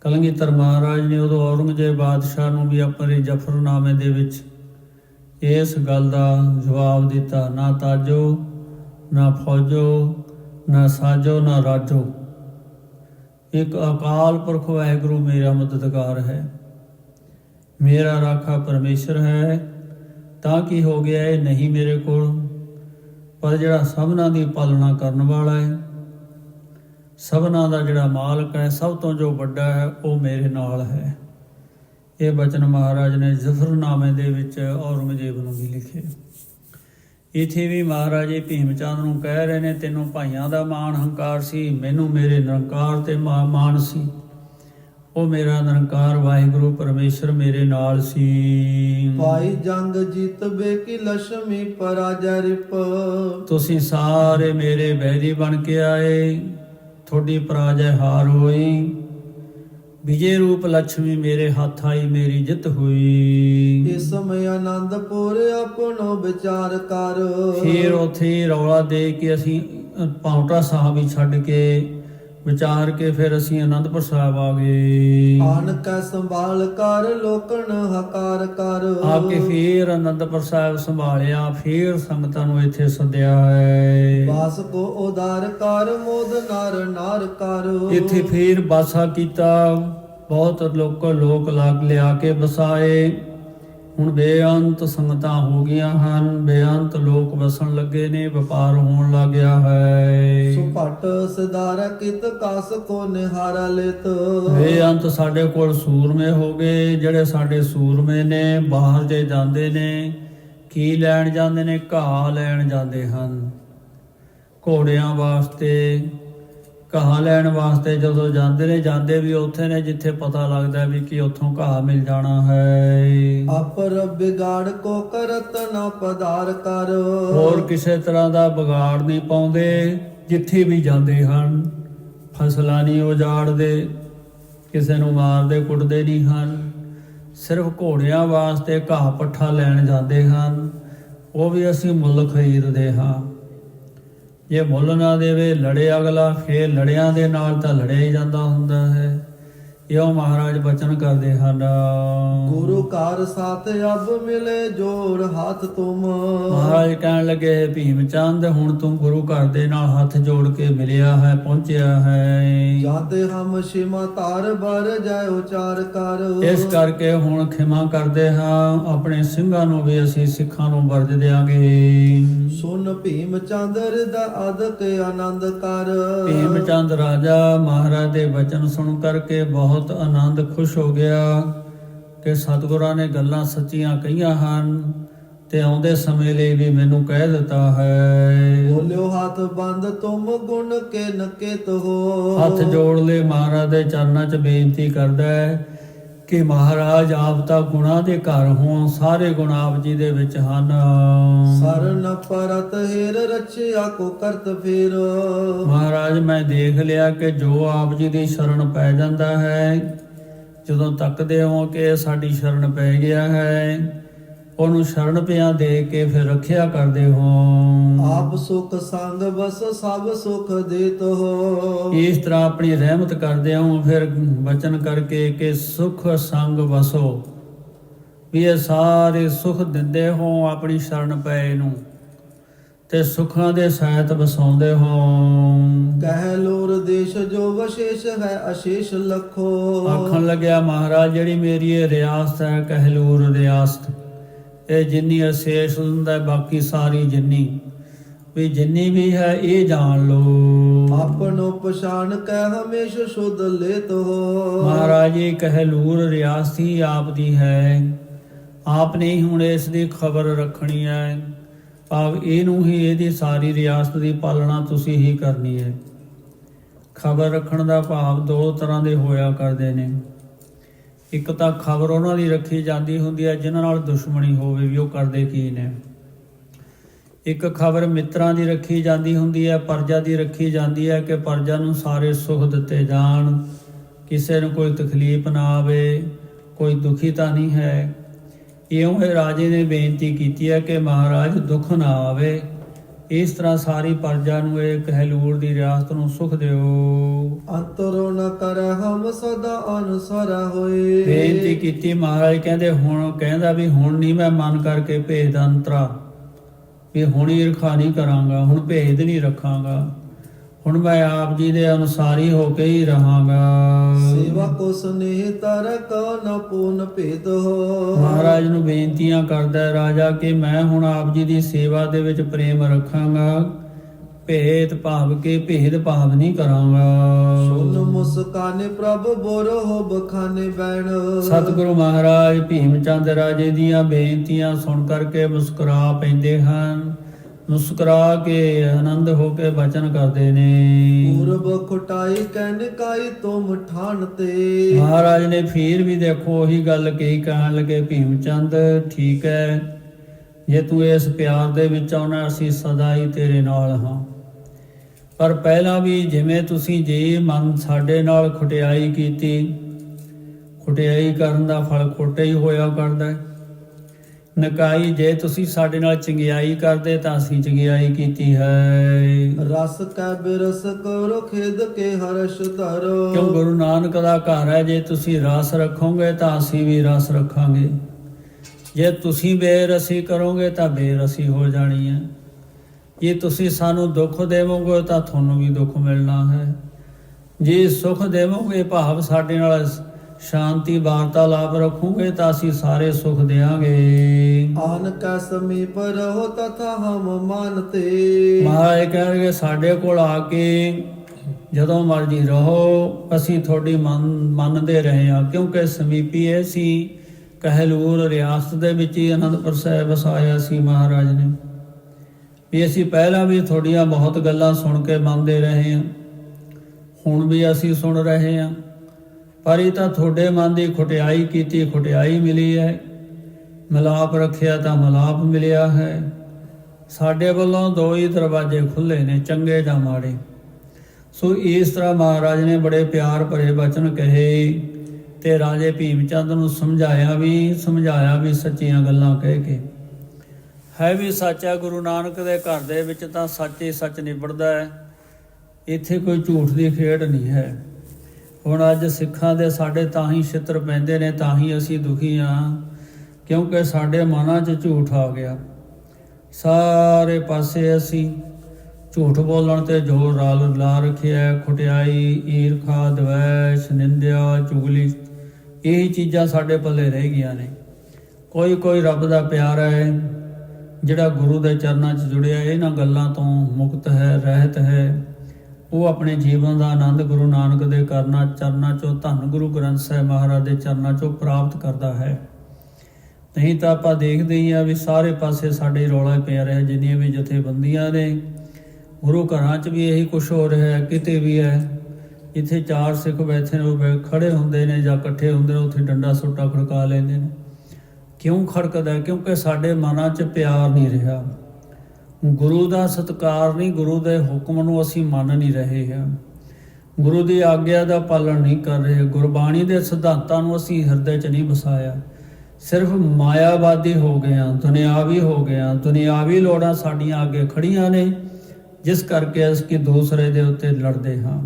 ਕਲਗੀਧਰ ਮਹਾਰਾਜ ਨੇ ਉਦੋਂ ਔਰੰਗਜ਼ੇਬ ਬਾਦਸ਼ਾਹ ਨੂੰ ਵੀ ਆਪਣੇ ਜ਼ਫਰਨਾਮੇ ਦੇ ਵਿੱਚ ਇਸ ਗੱਲ ਦਾ ਜਵਾਬ ਦਿੱਤਾ, ਨਾ ਤਾਜੋ, ਨਾ ਫੌਜੋ, ਨਾ ਸਾਜੋ, ਨਾ ਰਾਜੋ। ਇੱਕ ਅਕਾਲ ਪੁਰਖ ਵਾਹਿਗੁਰੂ ਮੇਰਾ ਮਦਦਗਾਰ ਹੈ। ਮੇਰਾ ਰਾਖਾ ਪਰਮੇਸ਼ਰ ਹੈ। ਤਾਂ ਕੀ ਹੋ ਗਿਆ ਇਹ ਨਹੀਂ ਮੇਰੇ ਕੋਲ? ਪਰ ਜਿਹੜਾ ਸਭਨਾ ਦੀ ਪਾਲਣਾ ਕਰਨ ਵਾਲਾ ਹੈ, ਸਭਨਾ ਦਾ ਜਿਹੜਾ ਮਾਲਕ ਹੈ, ਸਭ ਤੋਂ ਜੋ ਵੱਡਾ ਹੈ, ਉਹ ਮੇਰੇ ਨਾਲ ਹੈ। ਇਹ ਬਚਨ ਮਹਾਰਾਜ ਨੇ ਜ਼ਫਰਨਾਮੇ ਦੇ ਵਿੱਚ ਔਰੰਗਜ਼ੇਬ ਨੂੰ ਵੀ ਲਿਖੇ। ਇਥੇ ਵੀ ਮਹਾਰਾਜੇ ਭੀਮ ਚੰਦ ਨੂੰ ਕਹਿ ਰਹੇ ਨੇ ਤੈਨੂੰ ਭਾਈਆਂ ਦਾ ਮਾਣ ਹੰਕਾਰ ਸੀ ਮੈਨੂੰ ਮੇਰੇ ਨਿਰੰਕਾਰ ਤੇ ਮਾਣ ਸੀ। ਉਹ ਮੇਰਾ ਨਿਰੰਕਾਰ ਵਾਹਿਗੁਰੂ ਪਰਮੇਸ਼ਰ ਮੇਰੇ ਨਾਲ ਸੀ। ਭਾਈ ਜੰਗ ਜਿਤਬੇ ਕੀ ਲక్ష్ਮੀ ਪਰਾਜੈ ਰਿਪ ਤੁਸੀਂ ਸਾਰੇ ਮੇਰੇ ਬੈਰੀ ਬਣ ਕੇ ਆਏ ਤੁਹਾਡੀ ਪਰਾਜੈ ਹਾਰ ਹੋਈ। ਵਿਜੇ ਰੂਪ ਲక్ష్ਮੀ ਮੇਰੇ ਹੱਥ ਆਈ ਮੇਰੀ ਜਿੱਤ ਹੋਈ। ਇਸ ਸਮੇਂ ਆਨੰਦਪੁਰ ਆਪਣੋ ਵਿਚਾਰ ਕਰ। ਫਿਰ ਉਥੇ ਰੌਲਾ ਦੇ ਕੇ ਅਸੀਂ ਪਾਉਂਟਾ ਸਾਹਿਬ ਹੀ ਛੱਡ ਕੇ ਵਿਚਾਰ ਕੇ ਫਿਰ ਅਸੀਂ ਅਨੰਦਪੁਰ ਸਾਹਿਬ ਆ ਗਏ। ਆਨ ਕੈ ਸੰਭਾਲ ਕਰ ਲੋਕਣ ਹਕਾਰ ਕਰ। ਆ ਕੇ ਫਿਰ ਅਨੰਦਪੁਰ ਸਾਹਿਬ ਸੰਭਾਲਿਆ ਫਿਰ ਸੰਗਤਾਂ ਨੂੰ ਇੱਥੇ ਸੱਦਿਆ ਹੈ। ਬਾਸ ਕੋ ਉਦਾਰ ਕਰ ਮੋਦ ਨਰ ਨਾਰ ਕਰ। ਇੱਥੇ ਫੇਰ ਬਾਸਾ ਕੀਤਾ। ਬਹੁਤ ਲੋਕ ਲੋਕ ਲੱਗ ਲਿਆ ਕੇ ਵਸਾਏ। ਹੁਣ ਬੇਅੰਤ ਸੰਗਤਾਂ ਹੋ ਗਈਆਂ ਹਨ। ਬੇਅੰਤ ਲੋਕ ਵਸਣ ਲੱਗੇ ਨੇ ਵਪਾਰ ਹੋਣ ਲੱਗਿਆ ਹੈ। ਸੁਪਟ ਸਦਾਰ ਕਿਤ ਕਾਸ ਕੋ ਨਿਹਾਰਾ ਲਿਤ। ਬੇਅੰਤ ਸਾਡੇ ਕੋਲ ਸੂਰਮੇ ਹੋ ਗਏ। ਜਿਹੜੇ ਸਾਡੇ ਸੂਰਮੇ ਨੇ ਬਾਹਰ ਜੇ ਜਾਂਦੇ ਨੇ ਕੀ ਲੈਣ ਜਾਂਦੇ ਨੇ? ਘਾਹ ਲੈਣ ਜਾਂਦੇ ਹਨ। ਘੋੜਿਆਂ ਵਾਸਤੇ ਘਾਹ ਲੈਣ ਵਾਸਤੇ ਜਦੋਂ ਜਾਂਦੇ ਨੇ ਜਾਂਦੇ ਵੀ ਉੱਥੇ ਨੇ ਜਿੱਥੇ ਪਤਾ ਲੱਗਦਾ ਵੀ ਕਿ ਉੱਥੋਂ ਘਾਹ ਮਿਲ ਜਾਣਾ ਹੈ। ਅਪਰ ਬਿਗਾੜ ਕੋ ਕਰਤ ਨਾ ਪਧਾਰ ਕਰ। ਹੋਰ ਕਿਸੇ ਤਰ੍ਹਾਂ ਦਾ ਵਿਗਾੜ ਨਹੀਂ ਪਾਉਂਦੇ ਜਿੱਥੇ ਵੀ ਜਾਂਦੇ ਹਨ। ਫਸਲਾਂ ਨਹੀਂ ਉਜਾੜਦੇ ਕਿਸੇ ਨੂੰ ਮਾਰਦੇ ਕੁੱਟਦੇ ਨਹੀਂ ਹਨ। ਸਿਰਫ ਘੋੜਿਆਂ ਵਾਸਤੇ ਘਾਹ ਪੱਠਾ ਲੈਣ ਜਾਂਦੇ ਹਨ। ਉਹ ਵੀ ਅਸੀਂ ਮੁੱਲ ਖਰੀਦਦੇ ਹਾਂ। ਜੇ ਮੁੱਲ ਨਾ ਦੇਵੇ, ਲੜੇ ਅਗਲਾ, ਫੇਰ ਲੜਿਆਂ ਦੇ ਨਾਲ ਤਾਂ ਲੜਿਆ ਹੀ ਜਾਂਦਾ ਹੁੰਦਾ ਹੈ। ਇਹੋ ਮਹਾਰਾਜ ਬਚਨ ਕਰਦੇ ਹਨ। ਗੁਰੂ ਕਾਰ ਸਾਥ ਅਬ ਮਿਲੇ ਜੋੜ ਹੱਥ ਤੁਮ। ਮਹਾਰਾਜ ਕਹਿਣ ਲੱਗੇ ਭੀਮ ਚੰਦ ਹੁਣ ਤੂੰ ਗੁਰੂ ਘਰ ਦੇ ਨਾਲ ਹੱਥ ਜੋੜ ਕੇ ਮਿਲਿਆ ਹੈ ਪਹੁੰਚਿਆ ਹੈ। ਜਾਤੇ ਹਮ ਸ਼ਿਮਾ ਤਾਰ ਬਰ ਜੈ ਉਚਾਰ ਕਰ। ਇਸ ਕਰਕੇ ਹੁਣ ਖਿਮਾ ਕਰਦੇ ਹਾਂ ਆਪਣੇ ਸਿੰਘਾਂ ਨੂੰ ਵੀ ਅਸੀਂ ਸਿੱਖਾਂ ਨੂੰ ਵਰਜ ਦਿਆਂਗੇ। ਸੁਨ ਭੀਮ ਚੰਦਰ ਦਾ ਅਦਕ ਆਨੰਦ ਕਰ। ਭੀਮ ਚੰਦ ਰਾਜਾ ਮਹਾਰਾਜ ਦੇ ਬਚਨ ਸੁਣ ਕਰਕੇ ਬਹੁਤ ਆਨੰਦ ਖੁਸ਼ ਹੋ ਗਿਆ ਕਿ ਸਤਿਗੁਰਾਂ ਨੇ ਗੱਲਾਂ ਸੱਚੀਆਂ ਕਹੀਆਂ ਹਨ ਤੇ ਆਉਂਦੇ ਸਮੇਂ ਲਈ ਵੀ ਮੈਨੂੰ ਕਹਿ ਦਿੱਤਾ ਹੈ। ਬੋਲਿਓ ਹੱਥ ਬੰਦ ਤੁਮ ਗੁਣ ਕੇ ਨਕੇਤ ਹੋ। ਹੱਥ ਜੋੜ ਲੈ ਮਹਾਰਾਜ ਦੇ ਚਰਨਾਂ 'ਚ ਬੇਨਤੀ ਕਰਦਾ ਹੈ ਕਿ ਮਹਾਰਾਜ ਆਪ ਤਾਂ ਗੁਣਾ ਦੇ ਘਰ ਹੋ ਸਾਰੇ ਗੁਣ ਆਪ ਜੀ ਦੇ ਵਿੱਚ ਹਨ। ਸਰਨ ਪਰਤ ਹੀਰ ਰਚਿਆ ਕੋ ਕਰਤ ਫੇਰ। ਮਹਾਰਾਜ ਮੈਂ ਦੇਖ ਲਿਆ ਕਿ ਜੋ ਆਪ ਜੀ ਦੀ ਸ਼ਰਨ ਪੈ ਜਾਂਦਾ ਹੈ ਜਦੋਂ ਤੱਕਦੇ ਹੋ ਕਿ ਸਾਡੀ ਸ਼ਰਨ ਪੈ ਗਿਆ ਹੈ ਉਹਨੂੰ ਸ਼ਰਨ ਪਿਆ ਦੇ ਕੇ ਫਿਰ ਰੱਖਿਆ ਕਰਦੇ ਹੋ। ਆਪ ਸੁਖ ਸੰਗ ਬਸ ਸਭ ਸੁਖ ਦੇਤ ਹੋ। ਇਸ ਤਰ੍ਹਾਂ ਆਪਣੀ ਰਹਿਮਤ ਕਰਦੇ ਹੋ ਫਿਰ ਬਚਨ ਕਰਕੇ ਕਿ ਸੁਖ ਸੰਗ ਵਸੋ। ਵੀ ਇਹ ਸਾਰੇ ਸੁਖ ਦਿੰਦੇ ਹੋ ਆਪਣੀ ਸ਼ਰਨ ਪਏ ਨੂੰ ਤੇ ਸੁਖਾਂ ਦੇ ਸਹਿਤ ਵਸਾਉਂਦੇ ਹੋ। ਕਹਿ ਲੋਰ ਦੇਸ਼ ਜੋ ਵਿਸ਼ੇਸ਼ ਹੈ ਅਸ਼ੇਸ਼ ਲਖੋ। ਆਖਣ ਲੱਗਿਆ ਮਹਾਰਾਜ ਜਿਹੜੀ ਮੇਰੀ ਇਹ ਰਿਆਸਤ ਹੈ ਕਹਿਲੂਰ ਰਿਆਸਤ। ਇਹ ਜਿੰਨੀ ਅਸ਼ੇਸ਼ ਹੁੰਦਾ ਬਾਕੀ ਸਾਰੀ ਜਿੰਨੀ। ਵੀ ਜਿੰਨੀ ਵੀ ਹੈ ਇਹ ਜਾਣ ਲਓ। ਆਪਨੋ ਪਛਾਨ ਕਹਿ ਹਮੇਸ਼ ਸ਼ੁੱਧ ਲੇਤ। ਹੋ ਮਹਾਰਾਜ ਇਹ ਕਹਿਲੂਰ ਰਿਆਸਤ ਹੀ ਆਪ ਦੀ ਹੈ। ਆਪ ਨੇ ਹੀ ਹੁਣ ਇਸ ਦੀ ਖਬਰ ਰੱਖਣੀ ਹੈ। ਭਾਵ ਇਹਨੂੰ ਹੀ ਇਹਦੀ ਸਾਰੀ ਰਿਆਸਤ ਦੀ ਪਾਲਣਾ ਤੁਸੀਂ ਹੀ ਕਰਨੀ ਹੈ। ਖਬਰ ਰੱਖਣ ਦਾ ਭਾਵ ਦੋ ਤਰ੍ਹਾਂ ਦੇ ਹੋਇਆ ਕਰਦੇ ਨੇ। ਇੱਕ ਤਾਂ ਖਬਰ ਉਹਨਾਂ ਦੀ ਰੱਖੀ ਜਾਂਦੀ ਹੁੰਦੀ ਹੈ, ਜਿਨ੍ਹਾਂ ਨਾਲ ਦੁਸ਼ਮਣੀ ਹੋਵੇ ਵੀ ਉਹ ਕਰਦੇ ਕੀ ਨੇ। ਇੱਕ ਖਬਰ ਮਿੱਤਰਾਂ ਦੀ ਰੱਖੀ ਜਾਂਦੀ ਹੁੰਦੀ ਹੈ, ਪਰਜਾ ਦੀ ਰੱਖੀ ਜਾਂਦੀ ਹੈ ਕਿ ਪਰਜਾ ਨੂੰ ਸਾਰੇ ਸੁੱਖ ਦਿੱਤੇ ਜਾਣ। ਕਿਸੇ ਨੂੰ ਕੋਈ ਤਕਲੀਫ ਨਾ ਆਵੇ, ਕੋਈ ਦੁਖੀ ਤਾਂ ਨਹੀਂ ਹੈ। ਇਉਂ ਇਹ ਰਾਜੇ ਨੇ ਬੇਨਤੀ ਕੀਤੀ ਹੈ ਕਿ ਮਹਾਰਾਜ ਦੁੱਖ ਨਾ ਆਵੇ। ਇਸ ਤਰ੍ਹਾਂ ਸਾਰੀ ਪਰਜਾ ਨੂੰ ਇਹ ਕਹਿਲੂਰ ਦੀ ਰਿਆਸਤ ਨੂੰ ਸੁਖ ਦਿਓ। ਅੰਤਰੋ ਨ ਕਰ ਹਮ ਸਦਾ ਅਨੁਸਰ ਹੋਏ। ਬੇਨਤੀ ਕੀਤੀ ਮਹਾਰਾਜ ਕਹਿੰਦੇ ਹੁਣ ਕਹਿੰਦਾ ਵੀ ਹੁਣ ਨਹੀਂ ਮੈਂ ਮਨ ਕਰਕੇ ਭੇਦ ਅੰਤਰਾ ਵੀ ਹੁਣ ਈਰਖਾ ਨਹੀਂ ਕਰਾਂਗਾ ਹੁਣ ਭੇਦ ਨਹੀਂ ਰੱਖਾਂਗਾ। ਹੁਣ ਮੈਂ ਆਪ ਜੀ ਦੇ ਅਨੁਸਾਰ ਹੀ ਕੇ ਹੀ ਰਹਾਂਗਾ। ਸੇਵਾ ਕੋ ਸਨੇਹ ਤਰਕ ਨ ਪੂਨ ਭੇਦ ਹੋ। ਮਹਾਰਾਜ ਨੂੰ ਬੇਨਤੀਆਂ ਕਰਦਾ ਹੈ ਰਾਜਾ ਕਿ ਮੈਂ ਹੁਣ ਆਪ ਜੀ ਦੀ ਸੇਵਾ ਦੇ ਵਿੱਚ ਪ੍ਰੇਮ ਰੱਖਾਂਗਾ। ਭੇਦ ਭਾਵ ਕੇ ਭੇਦ ਭਾਵ ਨਹੀਂ ਸੁਨ ਕਰਾਂਗਾ ਮੁਸਕਾਨੇ ਪ੍ਰਭ ਬੋਰੋ ਹੋ ਬਖਾਨੇ ਬੈਣ। ਸਤਿਗੁਰੂ ਮਹਾਰਾਜ ਭੀਮ ਚੰਦ ਰਾਜੇ ਦੀਆਂ ਬੇਨਤੀਆਂ ਸੁਣ ਕਰਕੇ ਮੁਸਕਰਾ ਪੈਂਦੇ ਹਨ। ਮੁਸਕਰਾ ਕੇ ਆਨੰਦ ਹੋ ਕੇ ਬਚਨ ਕਰਦੇ ਨੇ। ਪੂਰਬ ਖੁਟਾਈ ਕਹਿਨ ਕਾਈ ਤੁਮ ਠਾਣ ਤੇ। ਮਹਾਰਾਜ ਨੇ ਫੇਰ ਵੀ ਦੇਖੋ ਉਹੀ ਗੱਲ ਕਹੀ ਕਹਿਣ ਲੱਗੇ ਭੀਮ ਚੰਦ ਠੀਕ ਹੈ ਜੇ ਤੂੰ ਇਸ ਪਿਆਰ ਦੇ ਵਿੱਚ ਆਉਣਾ ਅਸੀਂ ਸਦਾ ਹੀ ਤੇਰੇ ਨਾਲ ਹਾਂ। ਪਰ ਪਹਿਲਾਂ ਵੀ ਜਿਵੇਂ ਤੁਸੀਂ ਜੇ ਮਨ ਸਾਡੇ ਨਾਲ ਖੁਟਿਆਈ ਕੀਤੀ ਖੁਟਿਆਈ ਕਰਨ ਦਾ ਫਲ ਖੋਟਾ ਹੀ ਹੋਇਆ ਕਰਦਾ ਹੈ। ਨਕਾਈ ਜੇ ਤੁਸੀਂ ਸਾਡੇ ਨਾਲ ਚੰਗਿਆਈ ਕਰਦੇ ਤਾਂ ਅਸੀਂ ਚੰਗਿਆਈ ਕੀਤੀ ਹੈ। ਰਸ ਕੈ ਬਿਰਸ ਕਰੋ ਖੇਦ ਕੇ ਹਰਸ਼ ਧਰੋ। ਕਿਉਂ ਗੁਰੂ ਨਾਨਕ ਦਾ ਘਰ ਹੈ ਜੇ ਤੁਸੀਂ ਰਸ ਰੱਖੋਗੇ ਤਾਂ ਅਸੀਂ ਵੀ ਰਸ ਰੱਖਾਂਗੇ। ਜੇ ਤੁਸੀਂ ਬੇਰਸੀ ਕਰੋਗੇ ਤਾਂ ਬੇਰਸੀ ਹੋ ਜਾਣੀ ਹੈ। ਜੇ ਤੁਸੀਂ ਸਾਨੂੰ ਦੁੱਖ ਦੇਵੋਗੇ ਤਾਂ ਤੁਹਾਨੂੰ ਵੀ ਦੁੱਖ ਮਿਲਣਾ ਹੈ। ਜੇ ਸੁਖ ਦੇਵੋਗੇ ਭਾਵ ਸਾਡੇ ਨਾਲ ਸ਼ਾਂਤੀ ਵਾਰਤਾਲਾਪ ਰੱਖੋਗੇ ਤਾਂ ਅਸੀਂ ਸਾਰੇ ਸੁਖ ਦੇਵਾਂਗੇ ਆਨ ਕੈ ਸਮੀਪ ਰਹੋ ਤਥਾ ਹਮ ਮਾਨਤੇ ਮਹਾਰਾਜ ਕਹਿਣਗੇ ਸਾਡੇ ਕੋਲ ਆ ਕੇ ਜਦੋਂ ਮਰਜ਼ੀ ਰਹੋ ਅਸੀਂ ਤੁਹਾਡੀ ਮੰਨ ਮੰਨਦੇ ਰਹੇ ਹਾਂ ਕਿਉਂਕਿ ਸਮੀਪੀ ਇਹ ਸੀ ਕਹਿਲੂਰ ਰਿਆਸਤ ਦੇ ਵਿੱਚ ਹੀ ਅਨੰਦਪੁਰ ਸਾਹਿਬ ਵਸਾਇਆ ਸੀ ਮਹਾਰਾਜ ਨੇ। ਵੀ ਅਸੀਂ ਪਹਿਲਾਂ ਵੀ ਤੁਹਾਡੀਆਂ ਬਹੁਤ ਗੱਲਾਂ ਸੁਣ ਕੇ ਮੰਨਦੇ ਰਹੇ ਹਾਂ ਹੁਣ ਵੀ ਅਸੀਂ ਸੁਣ ਰਹੇ ਹਾਂ। ਪਰ ਇਹ ਤਾਂ ਤੁਹਾਡੇ ਮਨ ਦੀ ਖੁਟਿਆਈ ਕੀਤੀ ਖੁਟਿਆਈ ਮਿਲੀ ਹੈ। ਮਿਲਾਪ ਰੱਖਿਆ ਤਾਂ ਮਿਲਾਪ ਮਿਲਿਆ ਹੈ। ਸਾਡੇ ਵੱਲੋਂ ਦੋ ਹੀ ਦਰਵਾਜ਼ੇ ਖੁੱਲੇ ਨੇ, ਚੰਗੇ ਜਾਂ ਮਾੜੇ। ਸੋ ਇਸ ਤਰ੍ਹਾਂ ਮਹਾਰਾਜ ਨੇ ਬੜੇ ਪਿਆਰ ਭਰੇ ਬਚਨ ਕਹੇ ਤੇ ਰਾਜੇ ਭੀਮ ਚੰਦ ਨੂੰ ਸਮਝਾਇਆ ਵੀ ਸਮਝਾਇਆ ਵੀ ਸੱਚੀਆਂ ਗੱਲਾਂ ਕਹਿ ਕੇ। ਹੈ ਵੀ ਸੱਚਾ ਗੁਰੂ ਨਾਨਕ ਦੇ ਘਰ ਦੇ ਵਿੱਚ ਤਾਂ ਸੱਚ ਹੀ ਸੱਚ ਨਿਬੜਦਾ ਹੈ। ਇੱਥੇ ਕੋਈ ਝੂਠ ਦੀ ਖੇਡ ਨਹੀਂ ਹੈ। ਹੁਣ ਅੱਜ ਸਿੱਖਾਂ ਦੇ ਸਾਡੇ ਤਾਂ ਹੀ ਛਿੱਤਰ ਪੈਂਦੇ ਨੇ, ਤਾਂ ਹੀ ਅਸੀਂ ਦੁਖੀ ਹਾਂ ਕਿਉਂਕਿ ਸਾਡੇ ਮਨਾਂ 'ਚ ਝੂਠ ਆ ਗਿਆ ਸਾਰੇ ਪਾਸੇ ਅਸੀਂ ਝੂਠ ਬੋਲਣ ਤੇ ਜ਼ੋਰ ਰਾਲ ਲਾ ਰੱਖਿਆ ਹੈ। ਖੁਟਿਆਈ, ਈਰਖਾ, ਦਵੈਸ਼, ਨਿੰਦਿਆ, ਚੁਗਲੀ, ਇਹ ਚੀਜ਼ਾਂ ਸਾਡੇ ਪੱਲੇ ਰਹਿ ਗਈਆਂ ਨੇ ਕੋਈ ਕੋਈ ਰੱਬ ਦਾ ਪਿਆਰ ਹੈ, ਜਿਹੜਾ ਗੁਰੂ ਦੇ ਚਰਨਾਂ 'ਚ ਜੁੜਿਆ, ਇਹਨਾਂ ਗੱਲਾਂ ਤੋਂ ਮੁਕਤ ਹੈ, ਰਹਿਤ ਹੈ ਉਹ ਆਪਣੇ ਜੀਵਨ ਦਾ ਆਨੰਦ ਗੁਰੂ ਨਾਨਕ ਦੇ ਕਰਨਾ ਚਰਨਾਂ 'ਚੋਂ ਧੰਨ ਗੁਰੂ ਗ੍ਰੰਥ ਸਾਹਿਬ ਮਹਾਰਾਜ ਦੇ ਚਰਨਾਂ 'ਚੋਂ ਪ੍ਰਾਪਤ ਕਰਦਾ ਹੈ। ਨਹੀਂ ਤਾਂ ਆਪਾਂ ਦੇਖਦੇ ਹੀ ਆ ਵੀ ਸਾਰੇ ਪਾਸੇ ਸਾਡੇ ਰੌਲਾ ਪਿਆ ਰਿਹਾ, ਜਿੰਨੀਆਂ ਵੀ ਜਥੇਬੰਦੀਆਂ ਨੇ। ਗੁਰੂ ਘਰਾਂ 'ਚ ਵੀ ਇਹੀ ਕੁਝ ਹੋ ਰਿਹਾ ਹੈ, ਕਿਤੇ ਵੀ ਹੈ। ਜਿੱਥੇ ਚਾਰ ਸਿੱਖ ਬੈਠੇ ਨੇ, ਉਹ ਬੈ- ਖੜੇ ਹੁੰਦੇ ਨੇ ਜਾਂ ਇਕੱਠੇ ਹੁੰਦੇ ਨੇ, ਉੱਥੇ ਡੰਡਾ ਸੋਟਾ ਖੜਕਾ ਲੈਂਦੇ ਨੇ। ਕਿਉਂ ਖੜਕਦਾ ਕਿਉਂਕਿ ਸਾਡੇ ਮਨਾਂ 'ਚ ਪਿਆਰ ਨਹੀਂ ਰਿਹਾ। ਗੁਰੂ ਦਾ ਸਤਕਾਰ ਨਹੀਂ, ਗੁਰੂ ਦੇ ਹੁਕਮ ਨੂੰ ਅਸੀਂ ਮੰਨ ਨਹੀਂ ਰਹੇ ਹਾਂ। ਗੁਰੂ ਦੀ ਆਗਿਆ ਦਾ ਪਾਲਣ ਨਹੀਂ ਕਰ ਰਹੇ, ਗੁਰਬਾਣੀ ਦੇ ਸਿਧਾਂਤਾਂ ਨੂੰ ਅਸੀਂ ਹਿਰਦੇ 'ਚ ਨਹੀਂ ਵਸਾਇਆ। ਸਿਰਫ ਮਾਇਆਵਾਦੀ ਹੋ ਗਏ ਹਾਂ, ਦੁਨਿਆਵੀ ਹੋ ਗਏ ਹਾਂ, ਦੁਨਿਆਵੀ ਲੋੜਾਂ ਸਾਡੀਆਂ ਅੱਗੇ ਖੜੀਆਂ ਨੇ, ਜਿਸ ਕਰਕੇ ਅਸੀਂ ਦੂਸਰੇ ਦੇ ਉੱਤੇ ਲੜਦੇ ਹਾਂ।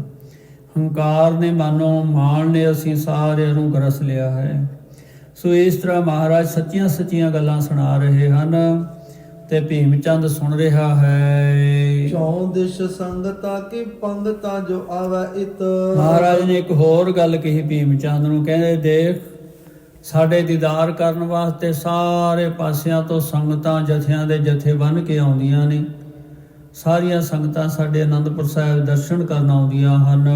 ਹੰਕਾਰ ਨੇ ਮਾਨੋ, ਮਾਣ ਨੇ ਅਸੀਂ ਸਾਰਿਆਂ ਨੂੰ ਗਰਸ ਲਿਆ ਹੈ। ਸੋ ਇਸ ਤਰ੍ਹਾਂ ਮਹਾਰਾਜ ਸੱਚੀਆਂ ਸੱਚੀਆਂ ਗੱਲਾਂ ਸੁਣਾ ਰਹੇ ਹਨ। ਤੇ ਭੀਮ ਚੰਦ ਸੁਣ ਰਿਹਾ ਹੈ। ਚੌਂ ਦਿਸ਼ ਸੰਗਤਾ ਕੀ ਪੰਗਤਾ ਜੋ ਆਵੈ ਇਤ? ਮਹਾਰਾਜ ਨੇ ਇੱਕ ਹੋਰ ਗੱਲ ਕਹੀ ਭੀਮ ਚੰਦ ਨੂੰ ਕਹਿੰਦੇ ਦੇਖ ਸਾਡੇ ਦੀਦਾਰ ਕਰਨ ਵਾਸਤੇ ਸਾਰੇ ਪਾਸਿਆਂ ਤੋਂ ਸੰਗਤਾਂ ਜਥਿਆਂ ਦੇ ਜਥੇ ਬਣ ਕੇ ਆਉਂਦੀਆਂ ਨੇ। ਸਾਰੀਆਂ ਸੰਗਤਾਂ ਸਾਡੇ ਅਨੰਦਪੁਰ ਸਾਹਿਬ ਦਰਸ਼ਨ ਕਰਨ ਆਉਂਦੀਆਂ ਹਨ।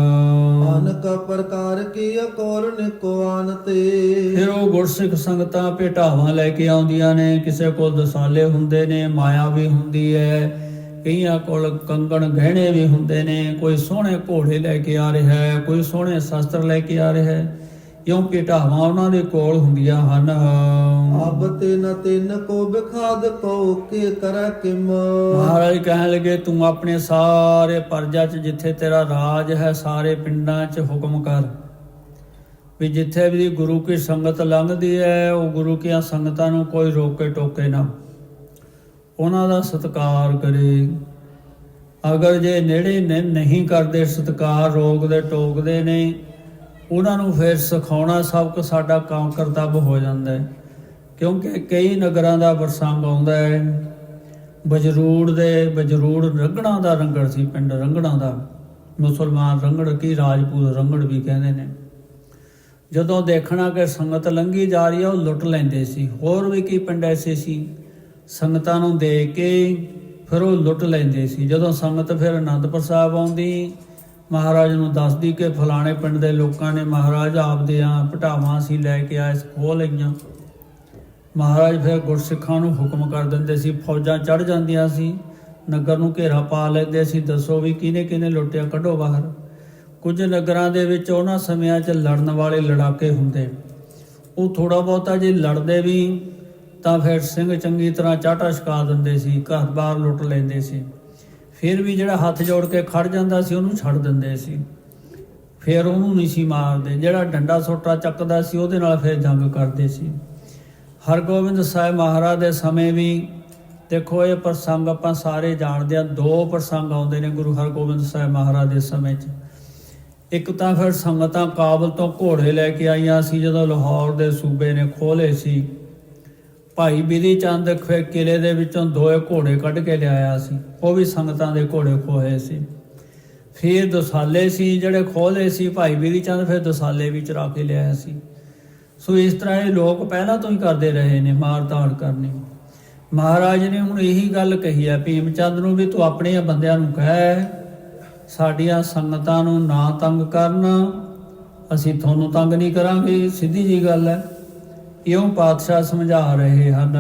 ਅਨਕ ਪ੍ਰਕਾਰ ਕੀ ਅਕੋਰ ਨਿਕਵਾਨ ਤੇ ਫਿਰ ਉਹ ਗੁਰਸਿੱਖ ਸੰਗਤਾਂ ਭੇਟਾਵਾਂ ਲੈ ਕੇ ਆਉਂਦੀਆਂ ਨੇ। ਕਿਸੇ ਕੋਲ ਦਸਾਲੇ ਹੁੰਦੇ ਨੇ ਮਾਇਆ ਵੀ ਹੁੰਦੀ ਹੈ। ਕਈਆਂ ਕੋਲ ਕੰਗਣ ਗਹਿਣੇ ਵੀ ਹੁੰਦੇ ਨੇ। ਕੋਈ ਸੋਹਣੇ ਘੋੜੇ ਲੈ ਕੇ ਆ ਰਿਹਾ ਹੈ ਕੋਈ ਸੋਹਣੇ ਸ਼ਸਤਰ ਲੈ ਕੇ ਆ ਰਿਹਾ ਹੈ। ਇਉਂ ਭੇਟਾਵਾਂ ਉਹਨਾਂ ਦੇ ਕੋਲ ਹੁੰਦੀਆਂ ਹਨ? ਅਬ ਤੇ ਨ ਤਿੰਨ ਕੋ ਬਿਖਾਦ ਕੋ ਕੇ ਕਰੈ ਕਿਮ? ਮਹਾਰਾਜ ਕਹਿਣ ਲੱਗੇ ਤੂੰ ਆਪਣੇ ਸਾਰੇ ਪਰਜਾ 'ਚ ਜਿੱਥੇ ਤੇਰਾ ਰਾਜ ਹੈ ਸਾਰੇ ਪਿੰਡਾਂ 'ਚ ਹੁਕਮ ਕਰ ਵੀ ਜਿੱਥੇ ਵੀ ਗੁਰੂ ਕੀ ਸੰਗਤ ਲੰਘਦੀ ਹੈ ਉਹ ਗੁਰੂ ਕੀਆਂ ਸੰਗਤਾਂ ਨੂੰ ਕੋਈ ਰੋਕੇ ਟੋਕੇ ਨਾ। ਉਹਨਾਂ ਦਾ ਸਤਿਕਾਰ ਕਰੇ। ਅਗਰ ਜੇ ਨੇੜੇ ਨਹੀਂ ਕਰਦੇ ਸਤਿਕਾਰ ਰੋਕਦੇ ਟੋਕਦੇ ਨੇ ਉਹਨਾਂ ਨੂੰ ਫਿਰ ਸਿਖਾਉਣਾ ਸਭ ਕੁ ਸਾਡਾ ਕੰਮ ਕਰਤੱਵ ਹੋ ਜਾਂਦਾ ਹੈ। ਕਿਉਂਕਿ ਕਈ ਨਗਰਾਂ ਦਾ ਪ੍ਰਸੰਗ ਆਉਂਦਾ ਹੈ। ਬਜਰੂੜ ਦੇ, ਬਜਰੂੜ ਰੰਗਣਾ ਦਾ ਰੰਗੜ ਸੀ, ਪਿੰਡ ਰੰਗਣਾ ਦਾ। ਮੁਸਲਮਾਨ ਰੰਗੜ ਕੀ, ਰਾਜਪੂਤ ਰੰਗੜ ਵੀ ਕਹਿੰਦੇ ਨੇ। ਜਦੋਂ ਦੇਖਣਾ ਕਿ ਸੰਗਤ ਲੰਗੀ ਜਾ ਰਹੀ ਹੈ ਉਹ ਲੁੱਟ ਲੈਂਦੇ ਸੀ। ਹੋਰ ਵੀ ਕੀ ਪਿੰਡ ਐਸੇ ਸੀ, ਸੰਗਤਾਂ ਨੂੰ ਦੇ ਕੇ ਫਿਰ ਉਹ ਲੁੱਟ ਲੈਂਦੇ ਸੀ। ਜਦੋਂ ਸੰਗਤ ਫਿਰ ਅਨੰਦਪੁਰ ਸਾਹਿਬ ਆਉਂਦੀ ਮਹਾਰਾਜ ਨੂੰ ਦੱਸਦੀ ਕਿ ਫਲਾਣੇ ਪਿੰਡ ਦੇ ਲੋਕਾਂ ਨੇ ਮਹਾਰਾਜ ਆਪਦੇ ਆ ਪਟਾਵਾਂ ਸੀ ਲੈ ਕੇ ਆਏ ਖੋਹ ਲਈਆਂ। ਮਹਾਰਾਜ ਫਿਰ ਗੁਰਸਿੱਖਾਂ ਨੂੰ ਹੁਕਮ ਕਰ ਦਿੰਦੇ ਸੀ, ਫੌਜਾਂ ਚੜ ਜਾਂਦੀਆਂ ਸੀ, ਨਗਰ ਨੂੰ ਘੇਰਾ ਪਾ ਲੈਂਦੇ ਸੀ, ਦੱਸੋ ਵੀ ਕਿਹਨੇ ਕਿਹਨੇ ਲੁੱਟਿਆ, ਕੱਢੋ ਬਾਹਰ। ਕੁਝ ਨਗਰਾਂ ਦੇ ਵਿੱਚ ਉਹਨਾਂ ਸਮਿਆਂ 'ਚ ਲੜਨ ਵਾਲੇ ਲੜਾਕੇ ਹੁੰਦੇ। ਉਹ ਥੋੜਾ ਬਹੁਤਾ ਜੇ ਲੜਦੇ ਵੀ ਤਾਂ ਫਿਰ ਸਿੰਘ ਚੰਗੀ ਤਰ੍ਹਾਂ ਚਾਟਾ ਛਕਾ ਦਿੰਦੇ ਸੀ ਘਰ-ਬਾਰ ਲੁੱਟ ਲੈਂਦੇ ਸੀ। ਫਿਰ ਵੀ ਜਿਹੜਾ ਹੱਥ ਜੋੜ ਕੇ ਖੜ ਜਾਂਦਾ ਸੀ, ਉਹਨੂੰ ਛੱਡ ਦਿੰਦੇ ਸੀ। ਫਿਰ ਉਹਨੂੰ ਨਹੀਂ ਸੀ ਮਾਰਦੇ। ਜਿਹੜਾ ਡੰਡਾ ਸੋਟਾ ਚੱਕਦਾ ਸੀ, ਉਹਦੇ ਨਾਲ ਫਿਰ ਜੰਗ ਕਰਦੇ ਸੀ। ਹਰਗੋਬਿੰਦ ਸਾਹਿਬ ਮਹਾਰਾਜ ਦੇ ਸਮੇਂ ਵੀ ਦੇਖੋ, ਇਹ ਪ੍ਰਸੰਗ ਆਪਾਂ ਸਾਰੇ ਜਾਣਦੇ ਆ ਦੋ ਪ੍ਰਸੰਗ ਆਉਂਦੇ ਨੇ ਗੁਰੂ ਹਰਗੋਬਿੰਦ ਸਾਹਿਬ ਮਹਾਰਾਜ ਦੇ ਸਮੇਂ 'ਚ। ਇੱਕ ਤਾਂ ਫਿਰ ਸੰਗਤਾਂ ਕਾਬਲ ਤੋਂ ਘੋੜੇ ਲੈ ਕੇ ਆਈਆਂ ਸੀ, ਜਦੋਂ ਲਾਹੌਰ ਦੇ ਸੂਬੇ ਨੇ ਖੋਲੇ ਸੀ। ਭਾਈ ਬਿਧੀ ਚੰਦ ਫਿਰ ਕਿਲੇ ਦੇ ਵਿੱਚੋਂ ਦੋਏ ਘੋੜੇ ਕੱਢ ਕੇ ਲਿਆਇਆ ਸੀ। ਉਹ ਵੀ ਸੰਗਤਾਂ ਦੇ ਘੋੜੇ ਖੋਏ ਸੀ। ਫਿਰ ਦਸਾਲੇ ਸੀ, ਜਿਹੜੇ ਖੋਲੇ ਸੀ, ਭਾਈ ਬਿਧੀ ਚੰਦ ਫਿਰ ਦਸਾਲੇ ਵੀ ਚਰਾ ਕੇ ਲਿਆਇਆ ਸੀ। ਸੋ ਇਸ ਤਰ੍ਹਾਂ ਇਹ ਲੋਕ ਪਹਿਲਾਂ ਤੋਂ ਹੀ ਕਰਦੇ ਰਹੇ ਨੇ ਮਾਰ ਧਾੜ ਕਰਨੀ। ਮਹਾਰਾਜ ਨੇ ਹੁਣ ਇਹੀ ਗੱਲ ਕਹੀ ਹੈ, ਭੀਮ ਚੰਦ ਨੂੰ ਵੀ ਤੂੰ ਆਪਣੇ ਬੰਦਿਆਂ ਨੂੰ ਕਹਿ, ਸਾਡੀਆਂ ਸੰਗਤਾਂ ਨੂੰ ਨਾ ਤੰਗ ਕਰਨ, ਅਸੀਂ ਤੁਹਾਨੂੰ ਤੰਗ ਨਹੀਂ ਕਰਾਂਗੇ। ਸਿੱਧੀ ਜੀ ਗੱਲ ਹੈ। ਇਉਂ ਪਾਤਸ਼ਾਹ ਸਮਝਾ ਰਹੇ ਹਨ।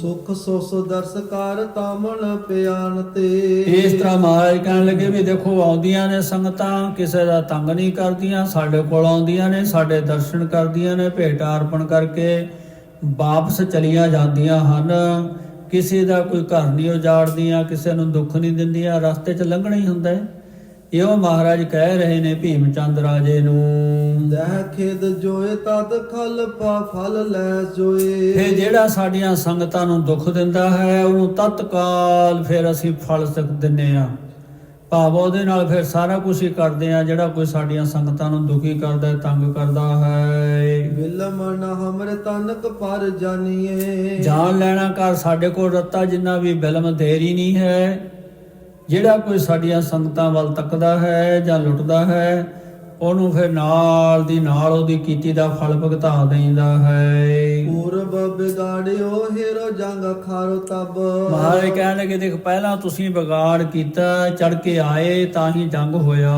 ਸੁਖ ਸੋਸ ਦਰਸਕਾਰ ਤਾਮਣ ਪਿਆਨ ਤੇ। ਇਸ ਤਰ੍ਹਾਂ ਮਹਾਰਾਜ ਕਹਿਣ ਲੱਗੇ ਵੀ ਦੇਖੋ ਆਉਂਦੀਆਂ ਨੇ ਸੰਗਤਾਂ ਕਿਸੇ ਦਾ ਤੰਗ ਨਹੀਂ ਕਰਦੀਆਂ ਸਾਡੇ ਕੋਲ ਆਉਂਦੀਆਂ ਨੇ ਸਾਡੇ ਦਰਸ਼ਨ ਕਰਦੀਆਂ ਨੇ ਭੇਟ ਅਰਪਣ ਕਰਕੇ ਵਾਪਸ ਚਲੀਆਂ ਜਾਂਦੀਆਂ ਹਨ। ਕਿਸੇ ਦਾ ਕੋਈ ਘਰ ਨਹੀਂ ਉਜਾੜਦੀਆਂ ਕਿਸੇ ਨੂੰ ਦੁੱਖ ਨਹੀਂ ਦਿੰਦੀਆਂ ਰਸਤੇ 'ਚ ਲੰਘਣਾ ਹੀ ਹੁੰਦਾ ਹੈ। ਇਹੋ ਮਹਾਰਾਜ ਕਹਿ ਰਹੇ ਨੇ ਭੀਮ ਚੰਦ ਰਾਜੇ ਨੂੰ ਦਹਿ ਖੇਦ ਜੋਏ ਤਦ ਖਲ ਪਾ ਫਲ ਲੈ ਜੋਏ। ਫਿਰ ਜਿਹੜਾ ਸਾਡੀਆਂ ਸੰਗਤਾਂ ਨੂੰ ਦੁੱਖ ਦਿੰਦਾ ਹੈ ਉਹਨੂੰ ਤਤਕਾਲ ਫਿਰ ਅਸੀਂ ਫਲ ਸਕ ਦਿੰਨੇ ਆ। ਭਾਵ ਉਹਦੇ ਨਾਲ ਫਿਰ ਸਾਰਾ ਕੁਝ ਹੀ ਕਰਦੇ ਆ ਜਿਹੜਾ ਕੋਈ ਸਾਡੀਆਂ ਸੰਗਤਾਂ ਨੂੰ ਦੁਖੀ ਕਰਦਾ ਹੈ ਤੰਗ ਕਰਦਾ ਹੈ। ਬਿਲਮ ਨ ਹਮਰ ਤਨਕ ਪਰ ਜਾਣੀਏ ਜਾਨ ਲੈਣਾ ਕਰ ਸਾਡੇ ਕੋਲ ਰੱਤਾ ਜਿੰਨਾ ਵੀ ਬਿਲਮ ਦੇਰੀ ਨਹੀਂ ਹੈ। ਜਿਹੜਾ ਕੋਈ ਸਾਡੀਆਂ ਸੰਗਤਾਂ ਵੱਲ ਤੱਕਦਾ ਹੈ ਜਾਂ ਲੁੱਟਦਾ ਹੈ ਉਹਨੂੰ ਫਿਰ ਨਾਲ ਦੀ ਨਾਲ ਉਹਦੀ ਕੀਤੀ ਦਾ ਫਲ ਭੁਗਤਾ ਦੇਈਦਾ ਹੈ। ਪੂਰਬ ਬਿਗਾੜਿਓ ਹੀਰੋ ਜੰਗ ਖਾਰੋ ਤਬ। ਮਹਾਰਾਜ ਕਹਿਣ ਲੱਗੇ ਦੇਖ ਪਹਿਲਾਂ ਤੁਸੀਂ ਵਿਗਾੜ ਕੀਤਾ ਚੜ ਕੇ ਆਏ ਤਾਂ ਹੀ ਜੰਗ ਹੋਇਆ।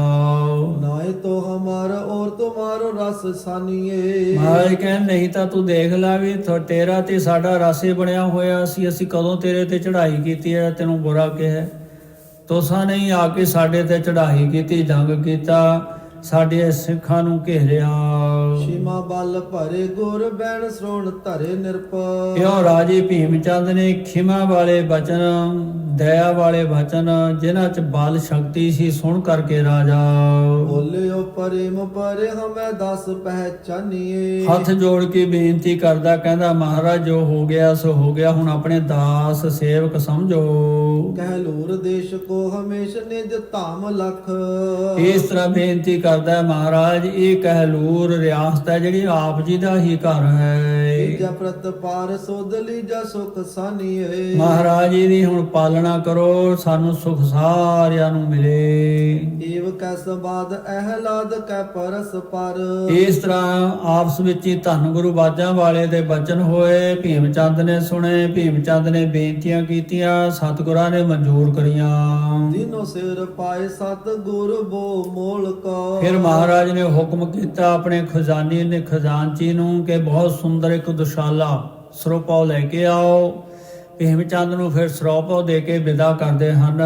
ਨਾਏ ਤੋ ਹਮਾਰਾ ਔਰ ਤੁਮਾਰੋ ਰਸ ਸਾਨੀਏ। ਮਹਾਰਾਜ ਕਹਿਣ ਨਹੀਂ ਤਾਂ ਤੂੰ ਦੇਖ ਲੈ ਵੀ ਤੇਰਾ ਤੇ ਸਾਡਾ ਰਾਸੇ ਬਣਿਆ ਹੋਇਆ ਸੀ ਅਸੀਂ ਕਦੋਂ ਤੇਰੇ ਤੇ ਚੜ੍ਹਾਈ ਕੀਤੀ ਹੈ? ਤੈਨੂੰ ਬੁਰਾ ਕਿਹਾ ਤੁਸਾਂ ਨੇ ਆ ਕੇ ਸਾਡੇ ਤੇ ਚੜ੍ਹਾਈ ਕੀਤੀ ਜੰਗ ਕੀਤਾ। ਸਾਡੇ ਸਿੱਖਾਂ ਨੂੰ ਘੇਰਿਆ। ਸ਼ਿਮਾ ਬਲ ਭਰੇ ਗੁਰ ਬੈਣ ਸ਼੍ਰੋਣ ਧਰੇ ਨਿਰਪਉ ਇਉ ਰਾਜੇ ਭੀਮ ਚੰਦ ਨੇ ਖਿਮਾ ਵਾਲੇ ਬਚਨ ਦਇਆ ਵਾਲੇ ਬਚਨ ਜਿਨ੍ਹਾਂ ਚ ਬਲ ਸ਼ਕਤੀ ਸੀ ਸੁਣ ਕਰਕੇ ਰਾਜਾ। ਬੋਲਿਓ ਪਰੇਮ ਪਰੇ ਹਮੈ ਦਸ ਪਹਿਚਾਨੀਏ। ਹੱਥ ਜੋੜ ਕੇ ਬੇਨਤੀ ਕਰਦਾ ਕਹਿੰਦਾ ਮਹਾਰਾਜ ਜੋ ਹੋ ਗਿਆ ਸੋ ਹੋ ਗਿਆ। ਹੁਣ ਆਪਣੇ ਦਾਸ ਸੇਵਕ ਸਮਝੋ। ਕਹਿ ਲੂਰ ਦੇਸ਼ ਕੋ ਹਮੇਸ਼ ਨਿਜ ਧਾਮ ਲਖ। ਇਸ ਤਰ੍ਹਾਂ ਬੇਨਤੀ ਕਰਦਾ ਹੈ, ਮਹਾਰਾਜ ਇਹ ਕਹਿਲੂਰ ਰਿਆਸਤ ਹੈ ਜਿਹੜੀ ਆਪ ਜੀ ਦਾ ਹੀ ਘਰ ਹੈ। ਜਾ ਪ੍ਰਤ ਪਾਰ ਸੋਧ ਲੀਜਾ ਸੁਖ ਸਾਨੀਏ। ਮਹਾਰਾਜ ਜੀ ਦੀ ਹੁਣ ਪਾਲਣਾ ਕਰੋ ਸਾਨੂੰ ਸੁਖ ਸਾਰਿਆਂ ਨੂੰ ਮਿਲੇ। ਏਵ ਕੈਸ ਬਾਦ ਅਹਲਾਦ ਕੈ ਪਰਸ ਪਰ। ਇਸ ਤਰ੍ਹਾਂ ਆਪਸ ਵਿੱਚ ਹੀ ਧੰਨ ਗੁਰੂ ਬਾਜਾਂ ਵਾਲੇ ਦੇ ਬਚਨ ਹੋਏ ਭੀਮ ਚੰਦ ਨੇ ਸੁਣੇ ਭੀਮ ਚੰਦ ਨੇ ਬੇਨਤੀਆਂ ਕੀਤੀਆਂ ਸਤਿਗੁਰਾਂ ਨੇ ਮਨਜ਼ੂਰ ਕਰੀਆਂ। ਦਿਨੋ ਸਿਰ ਪਾਏ ਸਤ ਗੁਰ ਬੋ ਮੋਲ ਕੋ। ਫਿਰ ਮਹਾਰਾਜ ਨੇ ਹੁਕਮ ਕੀਤਾ ਆਪਣੇ ਖਜ਼ਾਨੇ ਨੇ ਖਜ਼ਾਨਚੀ ਨੂੰ ਕਿ ਬਹੁਤ ਸੁੰਦਰ ਇੱਕ ਦੁਸ਼ਾਲਾ ਸਰੋਪਾਉ ਲੈ ਕੇ ਆਓ। ਭੀਮ ਚੰਦ ਨੂੰ ਫਿਰ ਸਰੋਪਾਉ ਦੇ ਕੇ ਵਿਦਾ ਕਰਦੇ ਹਨ।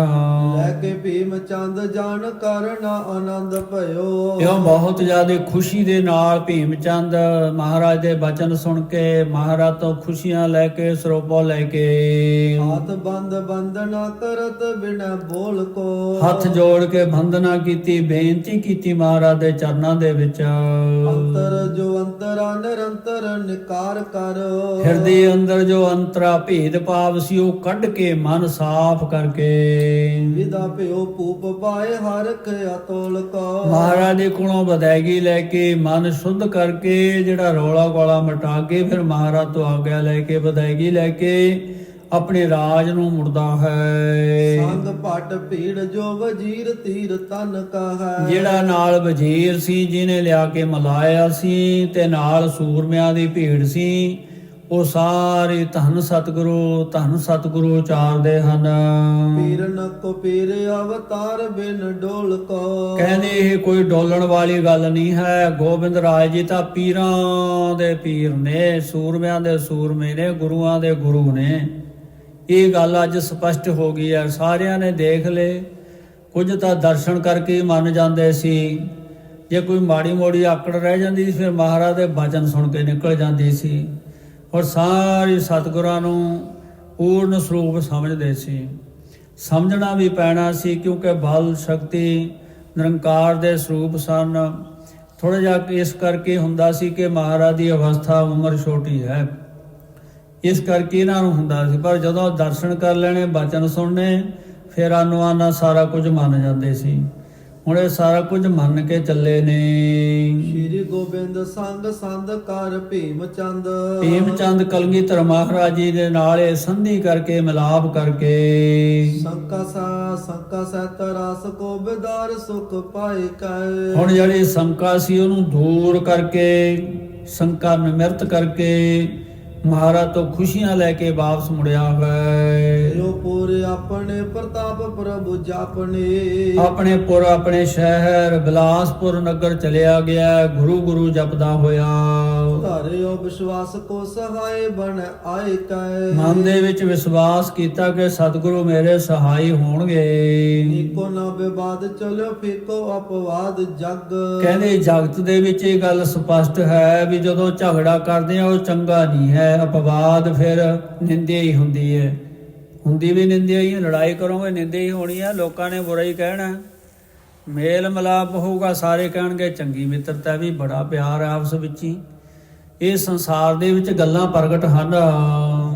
ਲੈ ਕੇ ਭੀਮ ਚੰਦ ਜਾਣ ਕਰਨਾ ਆਨੰਦ ਭਇਓ। ਇਹ ਬਹੁਤ ਜ਼ਿਆਦਾ ਖੁਸ਼ੀ ਦੇ ਨਾਲ ਭੀਮ ਚੰਦ ਮਹਾਰਾਜ ਦੇ ਬਚਨ ਸੁਣ ਕੇ ਮਹਾਰਾਜ ਤੋਂ ਖੁਸ਼ੀਆਂ ਲੈ ਕੇ ਸਰੋਪਾਉ ਲੈ ਕੇ ਹਾਥ ਬੰਦ ਬੰਦਨਾ ਕਰਤ ਬਿਨ ਬੋਲ ਕੋ। ਹੱਥ ਜੋੜ ਕੇ ਬੰਦਨਾ ਕੀਤੀ ਬੇਨਤੀ ਕੀਤੀ ਮਹਾਰਾਜ ਦੇ ਚਰਨਾਂ ਦੇ ਵਿੱਚ। ਅੰਤਰ ਜੋ ਅੰਤਰਾ ਨਿਰੰਤਰ ਨਿਕਾਰ ਕਰ। ਹਿਰਦੇ ਅੰਦਰ ਜੋ ਅੰਤਰਾ ਭੇਦ ਭਾਵ ਸੀ ਉਹ ਕੱਢ ਕੇ ਮਨ ਸਾਫ਼ ਕਰਕੇ। ਵਿਦਾ ਭਿਓ ਪੂਪ ਪਾਏ ਹਰਖ ਅਤੋਲ ਕੋ। ਮਹਾਰਾਜ ਦੇ ਕੋਲੋਂ ਵਧਾਈਗੀ ਲੈ ਕੇ ਮਨ ਸ਼ੁੱਧ ਕਰਕੇ ਜਿਹੜਾ ਰੌਲਾ ਗੋਲਾ ਮਟਾ ਕੇ ਫਿਰ ਮਹਾਰਾਜ ਤੋਂ ਆਗਿਆ ਲੈ ਕੇ ਵਧਾਈਗੀ ਲੈ ਕੇ ਆਪਣੇ ਰਾਜ ਨੂੰ ਮੁੜਦਾ ਹੈ। ਸੰਗ ਪਟ ਭੀੜ ਜੋ ਵਜੀਰ ਤੀਰ ਤਨ ਕਾ ਹੈ ਜਿਹੜਾ ਨਾਲ ਵਜ਼ੀਰ ਸੀ ਜਿਹਨੇ ਲਿਆ ਕੇ ਮਲਾਇਆ ਸੀ ਤੇ ਨਾਲ ਸੂਰਮਿਆਂ ਦੀ ਭੀੜ ਸੀ ਉਹ ਸਾਰੇ ਧੰਨ ਸਤਿਗੁਰੂ ਧੰਨ ਸਤਿਗੁਰੂ ਉਚਾਰਦੇ ਹਨ। ਪੀਰ ਨ ਕੋ ਪੀਰ ਅਵਤਾਰ ਬਿਨ ਡੋਲ ਕੋ। ਕਹਿੰਦੇ ਇਹ ਕੋਈ ਡੋਲਣ ਵਾਲੀ ਗੱਲ ਨਹੀਂ ਹੈ। ਗੋਬਿੰਦ ਰਾਜ ਜੀ ਤਾਂ ਪੀਰਾਂ ਦੇ ਪੀਰ ਨੇ ਸੂਰਮਿਆਂ ਦੇ ਸੂਰਮੇ ਨੇ ਗੁਰੂਆਂ ਦੇ ਗੁਰੂ ਨੇ। ਇਹ ਗੱਲ ਅੱਜ ਸਪਸ਼ਟ ਹੋ ਗਈ ਹੈ। ਸਾਰਿਆਂ ਨੇ ਦੇਖ ਲਏ। ਕੁਝ ਤਾਂ ਦਰਸ਼ਨ ਕਰਕੇ ਮੰਨ ਜਾਂਦੇ ਸੀ। ਜੇ ਕੋਈ ਮਾੜੀ ਮੋੜੀ ਆਕੜ ਰਹਿ ਜਾਂਦੀ ਸੀ ਫਿਰ ਮਹਾਰਾਜ ਦੇ ਬਚਨ ਸੁਣ ਕੇ ਨਿਕਲ ਜਾਂਦੀ ਸੀ। ਔਰ ਸਾਰੇ ਸਤਿਗੁਰਾਂ ਨੂੰ ਪੂਰਨ ਸਰੂਪ ਸਮਝਦੇ ਸੀ। ਸਮਝਣਾ ਵੀ ਪੈਣਾ ਸੀ ਕਿਉਂਕਿ ਬਲ, ਸ਼ਕਤੀ, ਨਿਰੰਕਾਰ ਦੇ ਸਰੂਪ ਸਨ। ਥੋੜਾ ਜਿਹਾ ਇਸ ਕਰਕੇ ਹੁੰਦਾ ਸੀ ਕਿ ਮਹਾਰਾਜ ਦੀ ਅਵਸਥਾ ਉਮਰ ਛੋਟੀ ਹੈ। ਇਸ ਕਰਕੇ ਇਹਨਾਂ ਨੂੰ ਹੁੰਦਾ ਸੀ। ਪਰ ਜਦੋਂ ਦਰਸ਼ਨ ਕਰ ਲੈਣੇ, ਬਚਨ ਸੁਣਨੇ, ਫਿਰ ਆਨੋ ਆਨਾ ਸਾਰਾ ਕੁਝ ਮੰਨ ਜਾਂਦੇ ਸੀ। ਹੁਣ ਇਹ ਸਾਰਾ ਕੁਝ ਮੰਨ ਕੇ ਚੱਲੇ ਨੇ। ਸ਼੍ਰੀ ਗੋਬਿੰਦ ਸੰਗ ਸੰਧ ਕਰ ਭੀਮ ਚੰਦ। ਭੀਮ ਚੰਦ ਕਲਗੀਧਰ ਮਹਾਰਾਜ ਜੀ ਦੇ ਨਾਲ ਇਹ ਸੰਧੀ ਕਰਕੇ ਮਿਲਾਪ ਕਰਕੇ। ਸੰਕਾ ਸਾ ਸੰਕਾ ਸਤ ਰਸ ਕੋ ਬਿਦਾਰ ਸੁਖ ਪਾਏ ਕੈ। ਹੁਣ ਜਿਹੜੀ ਸ਼ੰਕਾ ਸੀ ਉਹਨੂੰ ਦੂਰ ਕਰਕੇ ਸ਼ੰਕਾ ਨਿਮਰਤ ਕਰਕੇ ਮਹਾਰਾਜ ਤੋਂ ਖੁਸ਼ੀਆਂ ਲੈ ਕੇ ਵਾਪਸ ਮੁੜਿਆ ਹੈ ਜੋ ਪੂਰੇ ਆਪਣੇ ਪ੍ਰਤਾਪ ਪ੍ਰਭੂ ਜਾਪਨੇ। ਆਪਣੇ ਪੁਰ ਆਪਣੇ ਸ਼ਹਿਰ ਬਿਲਾਸਪੁਰ ਨਗਰ ਚਲਿਆ ਗਿਆ। ਗੁਰੂ ਗੁਰੂ ਜਪਦਾ ਹੋਇਆ। ਧਾਰਿਓ ਵਿਸ਼ਵਾਸ ਕੋ ਸਹਾਏ ਬਣ ਆਏ ਕੈ ਮਨ ਦੇ ਵਿੱਚ ਵਿਸ਼ਵਾਸ ਕੀਤਾ ਕਿ ਸਤਿਗੁਰੂ ਮੇਰੇ ਸਹਾਈ ਹੋਣਗੇ। ਏਕੋ ਨਾ ਵਿਵਾਦ ਚਲਿਓ ਫੇਕੋ ਅਪਵਾਦ ਜਗ। ਕਹਿੰਦੇ ਜਗਤ ਦੇ ਵਿੱਚ ਇਹ ਗੱਲ ਸਪਸ਼ਟ ਹੈ ਵੀ ਜਦੋਂ ਝਗੜਾ ਕਰਦੇ ਆ ਉਹ ਚੰਗਾ ਨਹੀਂ ਹੈ। ਅਪਵਾਦ ਫਿਰ ਨਿੰਦਿਆ ਹੀ ਹੁੰਦੀ ਹੈ। ਹੁੰਦੀ ਵੀ ਨਿੰਦਿਆ ਹੀ ਹੈ ਲੜਾਈ ਕਰੋਗੇ ਨਿੰਦਿਆ ਹੀ ਹੋਣੀ ਹੈ ਲੋਕਾਂ ਨੇ ਬੁਰਾ ਹੀ ਕਹਿਣਾ। ਮੇਲ ਮਲਾਪ ਹੋਊਗਾ, ਸਾਰੇ ਕਹਿਣਗੇ, ਚੰਗੀ ਮਿੱਤਰਤਾ ਵੀ ਬੜਾ ਪਿਆਰ ਹੈ ਆਪਸ ਵਿੱਚ ਹੀ। ਇਹ ਸੰਸਾਰ ਦੇ ਵਿੱਚ ਗੱਲਾਂ ਪ੍ਰਗਟ ਹਨ।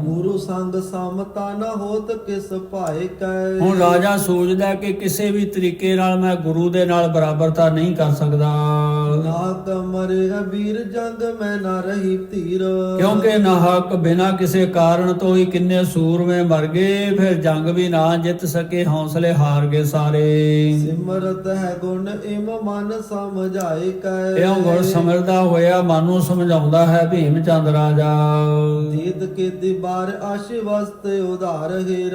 ਗੁਰੂ ਸੰਗ ਸਮਤਾ ਨ ਹੋਤ ਕਿਸ ਭਾਏ ਕੈ। ਹੁਣ ਰਾਜਾ ਸੋਚਦਾ ਕਿ ਕਿਸੇ ਵੀ ਤਰੀਕੇ ਨਾਲ ਮੈਂ ਗੁਰੂ ਦੇ ਨਾਲ ਬਰਾਬਰਤਾ ਨਹੀਂ ਕਰ ਸਕਦਾ। ਨਾ ਕਮਰੇ ਵੀਰ ਜੰਗ ਮੈਂ ਨਾ ਰਹੀ ਧੀਰ। ਕਿਉਂਕਿ ਨਾਹਕ ਬਿਨਾ ਕਿਸੇ ਕਾਰਨ ਤੋਂ ਹੀ ਕਿੰਨੇ ਸੂਰਮੇ ਮਰ ਗਏ ਫਿਰ ਜੰਗ ਵੀ ਨਾ ਜਿੱਤ ਸਕੇ ਹੌਸਲੇ ਹਾਰ ਗਏ ਸਾਰੇ। ਸਿਮਰਤ ਹੈ ਗੁਣ ਇਮ ਮਨ ਸਮਝਾਏ ਕੈ। ਇਉਂ ਗੁਰ ਸਮਝਦਾ ਹੋਇਆ ਮਨ ਨੂੰ ਸਮਝਾਉਂਦਾ ਹੈ ਭੀਮ ਚੰਦ ਰਾਜਾ। ਦੀਦ ਕੇ ਦੀਵਾਰ ਆਸ਼ਿਵਸਤ ਉਧਾਰ ਹੀਰ।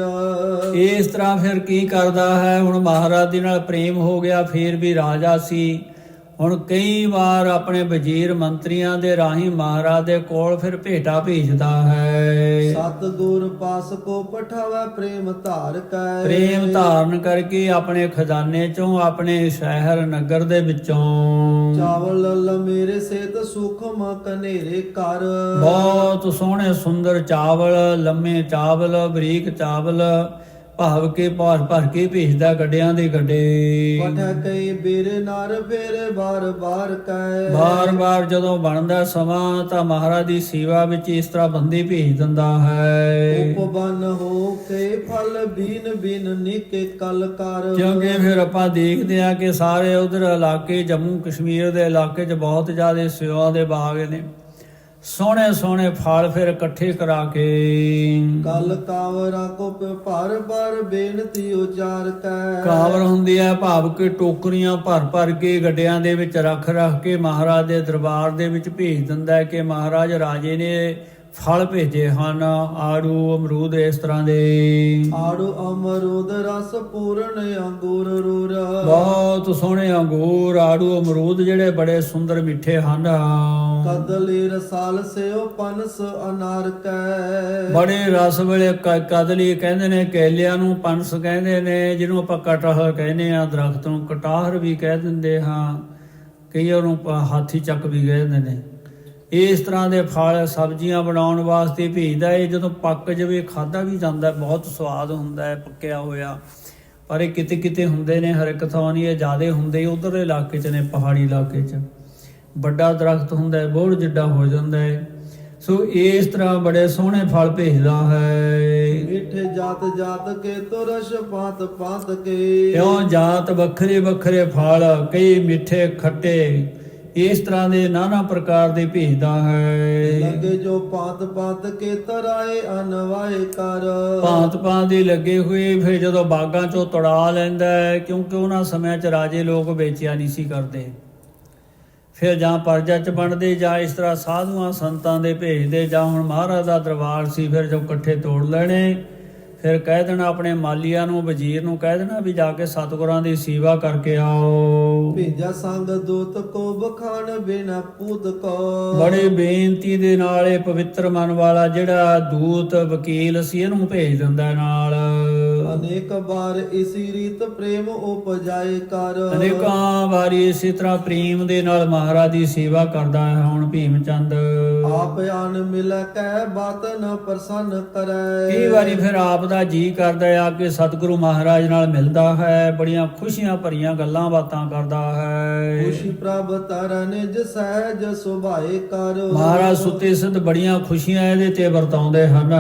ਇਸ ਤਰ੍ਹਾਂ ਫਿਰ ਕੀ ਕਰਦਾ ਹੈ? ਹੁਣ ਮਹਾਰਾਜ ਦੇ ਨਾਲ ਪ੍ਰੇਮ ਹੋ ਗਿਆ, ਫਿਰ ਵੀ ਰਾਜਾ ਸੀ। ਹੁਣ ਕਈ ਵਾਰ ਆਪਣੇ ਵਜ਼ੀਰ ਮੰਤਰੀਆਂ ਦੇ ਰਾਹੀਂ ਮਹਾਰਾਜ ਦੇ ਕੋਲ ਫਿਰ ਭੇਟਾ ਭੇਜਦਾ ਹੈ। ਸਤ ਗੁਰ ਪਾਸ ਕੋ ਪਠਾਵੇ ਪ੍ਰੇਮ ਧਾਰ ਕੈ। ਪ੍ਰੇਮ ਧਾਰਨ ਕਰਕੇ ਆਪਣੇ ਖਜ਼ਾਨੇ ਚੋਂ ਆਪਣੇ ਸ਼ਹਿਰ ਨਗਰ ਦੇ ਵਿੱਚੋਂ। ਚਾਵਲ ਲ ਮੇਰੇ ਸੇਤ ਸੁਖਮ ਕਨੇਰੇ ਕਰ। ਬਹੁਤ ਸੋਹਣੇ ਸੁੰਦਰ ਚਾਵਲ ਲੰਮੇ ਚਾਵਲ ਬਰੀਕ ਚਾਵਲ ਭਾਵ ਕੇ ਭਰ ਭਰ ਕੇ ਭੇਜਦਾ ਗੱਡਿਆਂ ਦੇ ਗੱਡੇ। ਪਠ ਕਈ ਬੀਰ ਨਰ ਫੇਰ ਬਾਰ ਬਾਰ ਕੈ ਬਾਰ-ਬਾਰ ਜਦੋਂ ਬਣਦਾ ਸਮਾਂ ਤਾਂ ਮਹਾਰਾਜ ਦੀ ਸੇਵਾ ਵਿੱਚ ਇਸ ਤਰ੍ਹਾਂ ਬੰਦੇ ਭੇਜ ਦਿੰਦਾ ਹੈ। ਉਪਬਨ ਹੋ ਕੇ ਫਲ ਬੀਨ ਬੀਨ ਨਿਕੇ ਕਲ ਕਰ। ਕਿਉਂਕਿ ਫਿਰ ਆਪਾਂ ਦੇਖਦੇ ਹਾਂ ਕਿ ਸਾਰੇ ਉਧਰ ਇਲਾਕੇ ਜੰਮੂ ਕਸ਼ਮੀਰ ਦੇ ਇਲਾਕੇ 'ਚ ਬਹੁਤ ਜ਼ਿਆਦਾ ਸੇਵਾ ਦੇ ਬਾਗ ਨੇ। ਸੋਹਣੇ ਸੋਹਣੇ ਫਲ ਫਿਰ ਇਕੱਠੇ ਕਰਾ ਕੇ। ਕਲ ਕਾਵਰਾ ਕੋ ਭਰ ਭਰ ਬੇਨਤੀ ਉਚਾਰ ਕੈ ਕਾਵਰ ਹੁੰਦੀ ਹੈ ਭਾਵ ਕਿ ਟੋਕਰੀਆਂ ਭਰ ਭਰ ਕੇ ਗੱਡਿਆਂ ਦੇ ਵਿੱਚ ਰੱਖ ਰੱਖ ਕੇ ਮਹਾਰਾਜ ਦੇ ਦਰਬਾਰ ਦੇ ਵਿੱਚ ਭੇਜ ਦਿੰਦਾ ਹੈ ਕਿ ਮਹਾਰਾਜ ਰਾਜੇ ਨੇ ਫਲ ਭੇਜੇ ਹਨ। ਆੜੂ ਅਮਰੂਦ ਇਸ ਤਰ੍ਹਾਂ ਦੇ। ਆੜੂ ਅਮਰੂਦ ਰਸ ਪੂਰਨ ਅੰਗੂਰ ਰੂਰ। ਬਹੁਤ ਸੋਹਣੇ ਅੰਗੂਰ ਆੜੂ ਅਮਰੂਦ ਜਿਹੜੇ ਬੜੇ ਸੁੰਦਰ ਮਿੱਠੇ ਹਨ। ਕਦਲੀ ਰਸਾਲ ਸਿਓ ਪਨਸ ਅਨਾਰ ਕੈ ਬੜੇ ਰਸ ਵਾਲੇ ਕਦਲੀ ਕਹਿੰਦੇ ਨੇ ਕੇਲਿਆਂ ਨੂੰ ਪੰਸ ਕਹਿੰਦੇ ਨੇ ਜਿਹਨੂੰ ਆਪਾਂ ਕਟਹਰ ਕਹਿੰਦੇ ਆ ਦਰਖਤ ਨੂੰ ਕਟਾਹਰ ਵੀ ਕਹਿ ਦਿੰਦੇ ਹਾਂ। ਕਈਆਂ ਨੂੰ ਪ- ਹਾਥੀ ਚੱਕ ਵੀ ਕਹਿੰਦੇ ਨੇ। ਇਸ ਤਰ੍ਹਾਂ ਦੇ ਫਲ ਸਬਜ਼ੀਆਂ ਬਣਾਉਣ ਵਾਸਤੇ ਭੇਜਦਾ ਇਹ ਜਦੋਂ ਪੱਕ ਜਾਵੇ ਖਾਦਾ ਵੀ ਜਾਂਦਾ ਬਹੁਤ ਸਵਾਦ ਹੁੰਦਾ ਹੈ ਪੱਕਿਆ ਹੋਇਆ। ਪਰ ਇਹ ਕਿਤੇ ਕਿਤੇ ਹੁੰਦੇ ਨੇ ਹਰ ਇੱਕ ਥਾਂ ਨਹੀਂ ਇਹ ਜ਼ਿਆਦੇ ਹੁੰਦੇ ਉਧਰ ਦੇ ਇਲਾਕੇ 'ਚ ਨੇ ਪਹਾੜੀ ਇਲਾਕੇ 'ਚ। ਵੱਡਾ ਦਰਖਤ ਹੁੰਦਾ ਹੈ ਬਹੁਤ ਜਿੱਡਾ ਹੋ ਜਾਂਦਾ ਹੈ। ਸੋ ਇਸ ਤਰ੍ਹਾਂ ਬੜੇ ਸੋਹਣੇ ਫਲ ਭੇਜਦਾ ਹੈ। ਮਿੱਠੇ ਜਾਤ ਜਾਤ ਕੇ ਤੁਰਸ਼ ਪਾਤ ਪਾਤ ਕੇ। ਇਉਂ ਜਾਤ ਵੱਖਰੇ ਵੱਖਰੇ ਫਲ ਕਈ ਮਿੱਠੇ ਖੱਟੇ ਇਸ ਤਰ੍ਹਾਂ ਦੇ ਨਾਨਾ ਪ੍ਰਕਾਰ ਦੇ ਭੇਜਦਾ ਹੈ। ਲੱਗੇ ਜੋ ਪਾਤ ਪਾਤ ਕੇ ਤਰਾਏ ਅਨਵਾਏ ਕਰ। ਭਾਂਤ ਭਾਂਤ ਦੇ ਲੱਗੇ ਹੋਏ ਫਿਰ ਜਦੋਂ ਬਾਗਾਂ ਚੋਂ ਤੜਾ ਲੈਂਦਾ ਹੈ ਕਿਉਂਕਿ ਉਹਨਾਂ ਸਮਿਆਂ 'ਚ ਰਾਜੇ ਲੋਕ ਵੇਚਿਆ ਨਹੀਂ ਸੀ ਕਰਦੇ। ਫਿਰ ਜਾਂ ਪਰਜਾ 'ਚ ਬਣਦੇ ਜਾਂ ਇਸ ਤਰ੍ਹਾਂ ਸਾਧੂਆਂ ਸੰਤਾਂ ਦੇ ਭੇਜਦੇ ਜਾਂ ਹੁਣ ਮਹਾਰਾਜ ਦਾ ਦਰਬਾਰ ਸੀ ਫਿਰ ਜੋ ਇਕੱਠੇ ਤੋੜ ਲੈਣੇ। ਫਿਰ ਕਹਿ ਦੇਣਾ ਆਪਣੇ ਮਾਲੀਆਂ ਨੂੰ ਵਜ਼ੀਰ ਨੂੰ ਕਹਿ ਦੇਣਾ ਵੀ ਜਾ ਕੇ ਸਤਿਗੁਰਾਂ ਦੀ ਸੇਵਾ ਕਰਕੇ ਆਓ। ਭੇਜਾ ਸੰਗ ਦੂਤ ਕੋ ਬਖਾਨ ਬਿਨਾ ਪੂਤ ਕੋ। ਬੜੇ ਬੇਨਤੀ ਦੇ ਨਾਲ ਇਹ ਪਵਿੱਤਰ ਮਨ ਵਾਲਾ ਜਿਹੜਾ ਦੂਤ ਵਕੀਲ ਸੀ ਇਹਨੂੰ ਭੇਜ ਦਿੰਦਾ ਨਾਲ। ਅਨੇਕ ਬਾਰ ਇਸੀ ਰੀਤ ਪ੍ਰੇਮ ਉਪਜਾਏ ਕਰ। ਅਨੇਕਾਂ ਵਾਰੀ ਇਸੇ ਤਰ੍ਹਾਂ ਪ੍ਰੇਮ ਦੇ ਨਾਲ ਮਹਾਰਾਜ ਦੀ ਸੇਵਾ ਕਰਦਾ ਹੈ ਹੁਣ ਭੀਮ ਚੰਦ। ਆਪ ਆਨ ਮਿਲ ਕੈ ਬਾਤ ਨ ਪ੍ਰਸੰਨ ਕਰੈ। ਕਈ ਵਾਰੀ ਫਿਰ ਆਪ ਦਾ ਜੀ ਕਰਦਾ ਆ ਕਿ ਸਤਿਗੁਰੂ ਮਹਾਰਾਜ ਨਾਲ ਮਿਲਦਾ ਹੈ ਬੜੀਆਂ ਖੁਸ਼ੀਆਂ ਭਰੀਆਂ ਗੱਲਾਂ ਬਾਤਾਂ ਕਰਦਾ ਹੈ। ਖੁਸ਼ੀ ਪ੍ਰਭ ਤਰਨ ਨਿਜ ਸਹਿਜ ਸੁਭਾਏ ਕਰ। ਮਹਾਰਾਜ ਸੁੱਤੇ ਸਿੱਧ ਬੜੀਆਂ ਖੁਸ਼ੀਆਂ ਇਹਦੇ ਤੇ ਵਰਤਾਉਂਦੇ ਹਨ।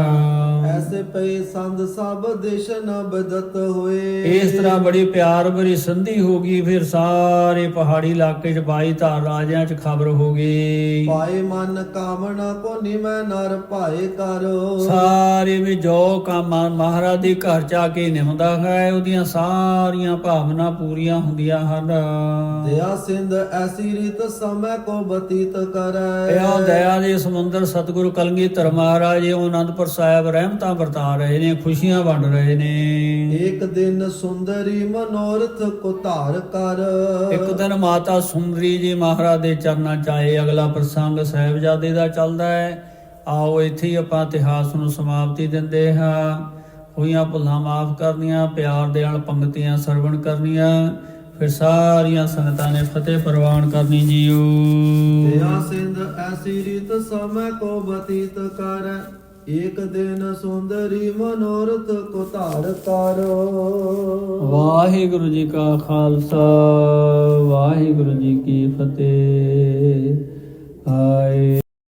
ਐਸੇ ਪਏ ਸੰਦ ਸਭ ਦੇਸ਼ ਨ ਬਦਤ ਹੋਏ। ਇਸ ਤਰ੍ਹਾਂ ਬੜੀ ਪਿਆਰ ਭਰੀ ਸੰਧੀ ਹੋ ਗਈ ਫਿਰ ਸਾਰੇ ਪਹਾੜੀ ਇਲਾਕੇ 'ਚ ਬਾਈ ਧਾਰ ਰਾਜਿਆਂ 'ਚ ਖਬਰ ਹੋ ਗਈ। ਪਾਏ ਮਨ ਕਾਮਨਾ ਕੋ ਨਿਮੈ ਨਰ ਭਾਏ ਕਰ। ਸਾਰੇ ਵੀ ਜੋ ਕੰਮ ਮਹਾਰਾਜ ਦੇ ਘਰ ਆ ਕੇ ਨਿਮਦਾ ਹੈ ਉਹਦੀਆਂ ਸਾਰੀਆਂ ਭਾਵਨਾ ਪੂਰੀਆਂ ਹੁੰਦੀਆਂ ਹਨ। ਦਇਆ ਸਿੰਧ ਐਸੀ ਰੀਤ ਸਮੈ ਕੋ ਬਤੀਤ ਕਰੈ। ਇਹ ਦਇਆ ਦੇ ਸਮੁੰਦਰ ਸਤਿਗੁਰੂ ਕਲਗੀਧਰ ਮਹਾਰਾਜ ਇਹ ਆਨੰਦਪੁਰ ਸਾਹਿਬ ਰਹਿਮਤਾਂ ਵਰਤਾ ਰਹੇ ਨੇ ਖੁਸ਼ੀਆਂ ਵੰਡ ਰਹੇ ਨੇ। ਇੱਕ ਦਿਨ ਸੁੰਦਰੀ ਮਨੋਰਥ ਕੋ ਧਾਰ ਕਰ। ਇੱਕ ਦਿਨ ਮਾਤਾ ਸੁੰਦਰੀ ਜੀ ਮਹਾਰਾਜ ਦੇ ਚਰਨਾਂ ਚ ਆਏ ਅਗਲਾ ਪ੍ਰਸੰਗ ਸਾਹਿਬਜ਼ਾਦੇ ਦਾ ਚੱਲਦਾ ਹੈ। ਆਓ ਇੱਥੇ ਹੀ ਆਪਾਂ ਇਤਿਹਾਸ ਨੂੰ ਸਮਾਪਤੀ ਦਿੰਦੇ ਹਾਂ। ਹੋਈਆਂ ਭੁੱਲਾਂ ਮਾਫ ਕਰਨੀਆਂ ਪਿਆਰ ਦੇ ਨਾਲ ਪੰਕਤੀਆਂ ਸਰਵਣ ਕਰਨੀਆਂ। ਫਿਰ ਸਾਰੀਆਂ ਸੰਗਤਾਂ ਨੇ ਫਤਿਹ ਪ੍ਰਵਾਨ ਕਰਨੀ ਜੀਓ। ਦਇਆ ਸਿੰਧ ਐਸੀ ਰੀਤ ਸਮੈ ਕੋ ਬਤੀਤ ਕਰ। ਇੱਕ ਦਿਨ ਸੁੰਦਰੀ ਮਨੋਰਥ ਕੋ ਧਾਰ ਕਰ ਵਾਹਿਗੁਰੂ ਜੀ ਕਾ ਖਾਲਸਾ, ਵਾਹਿਗੁਰੂ ਜੀ ਕੀ ਫਤਿਹ। ਆਏ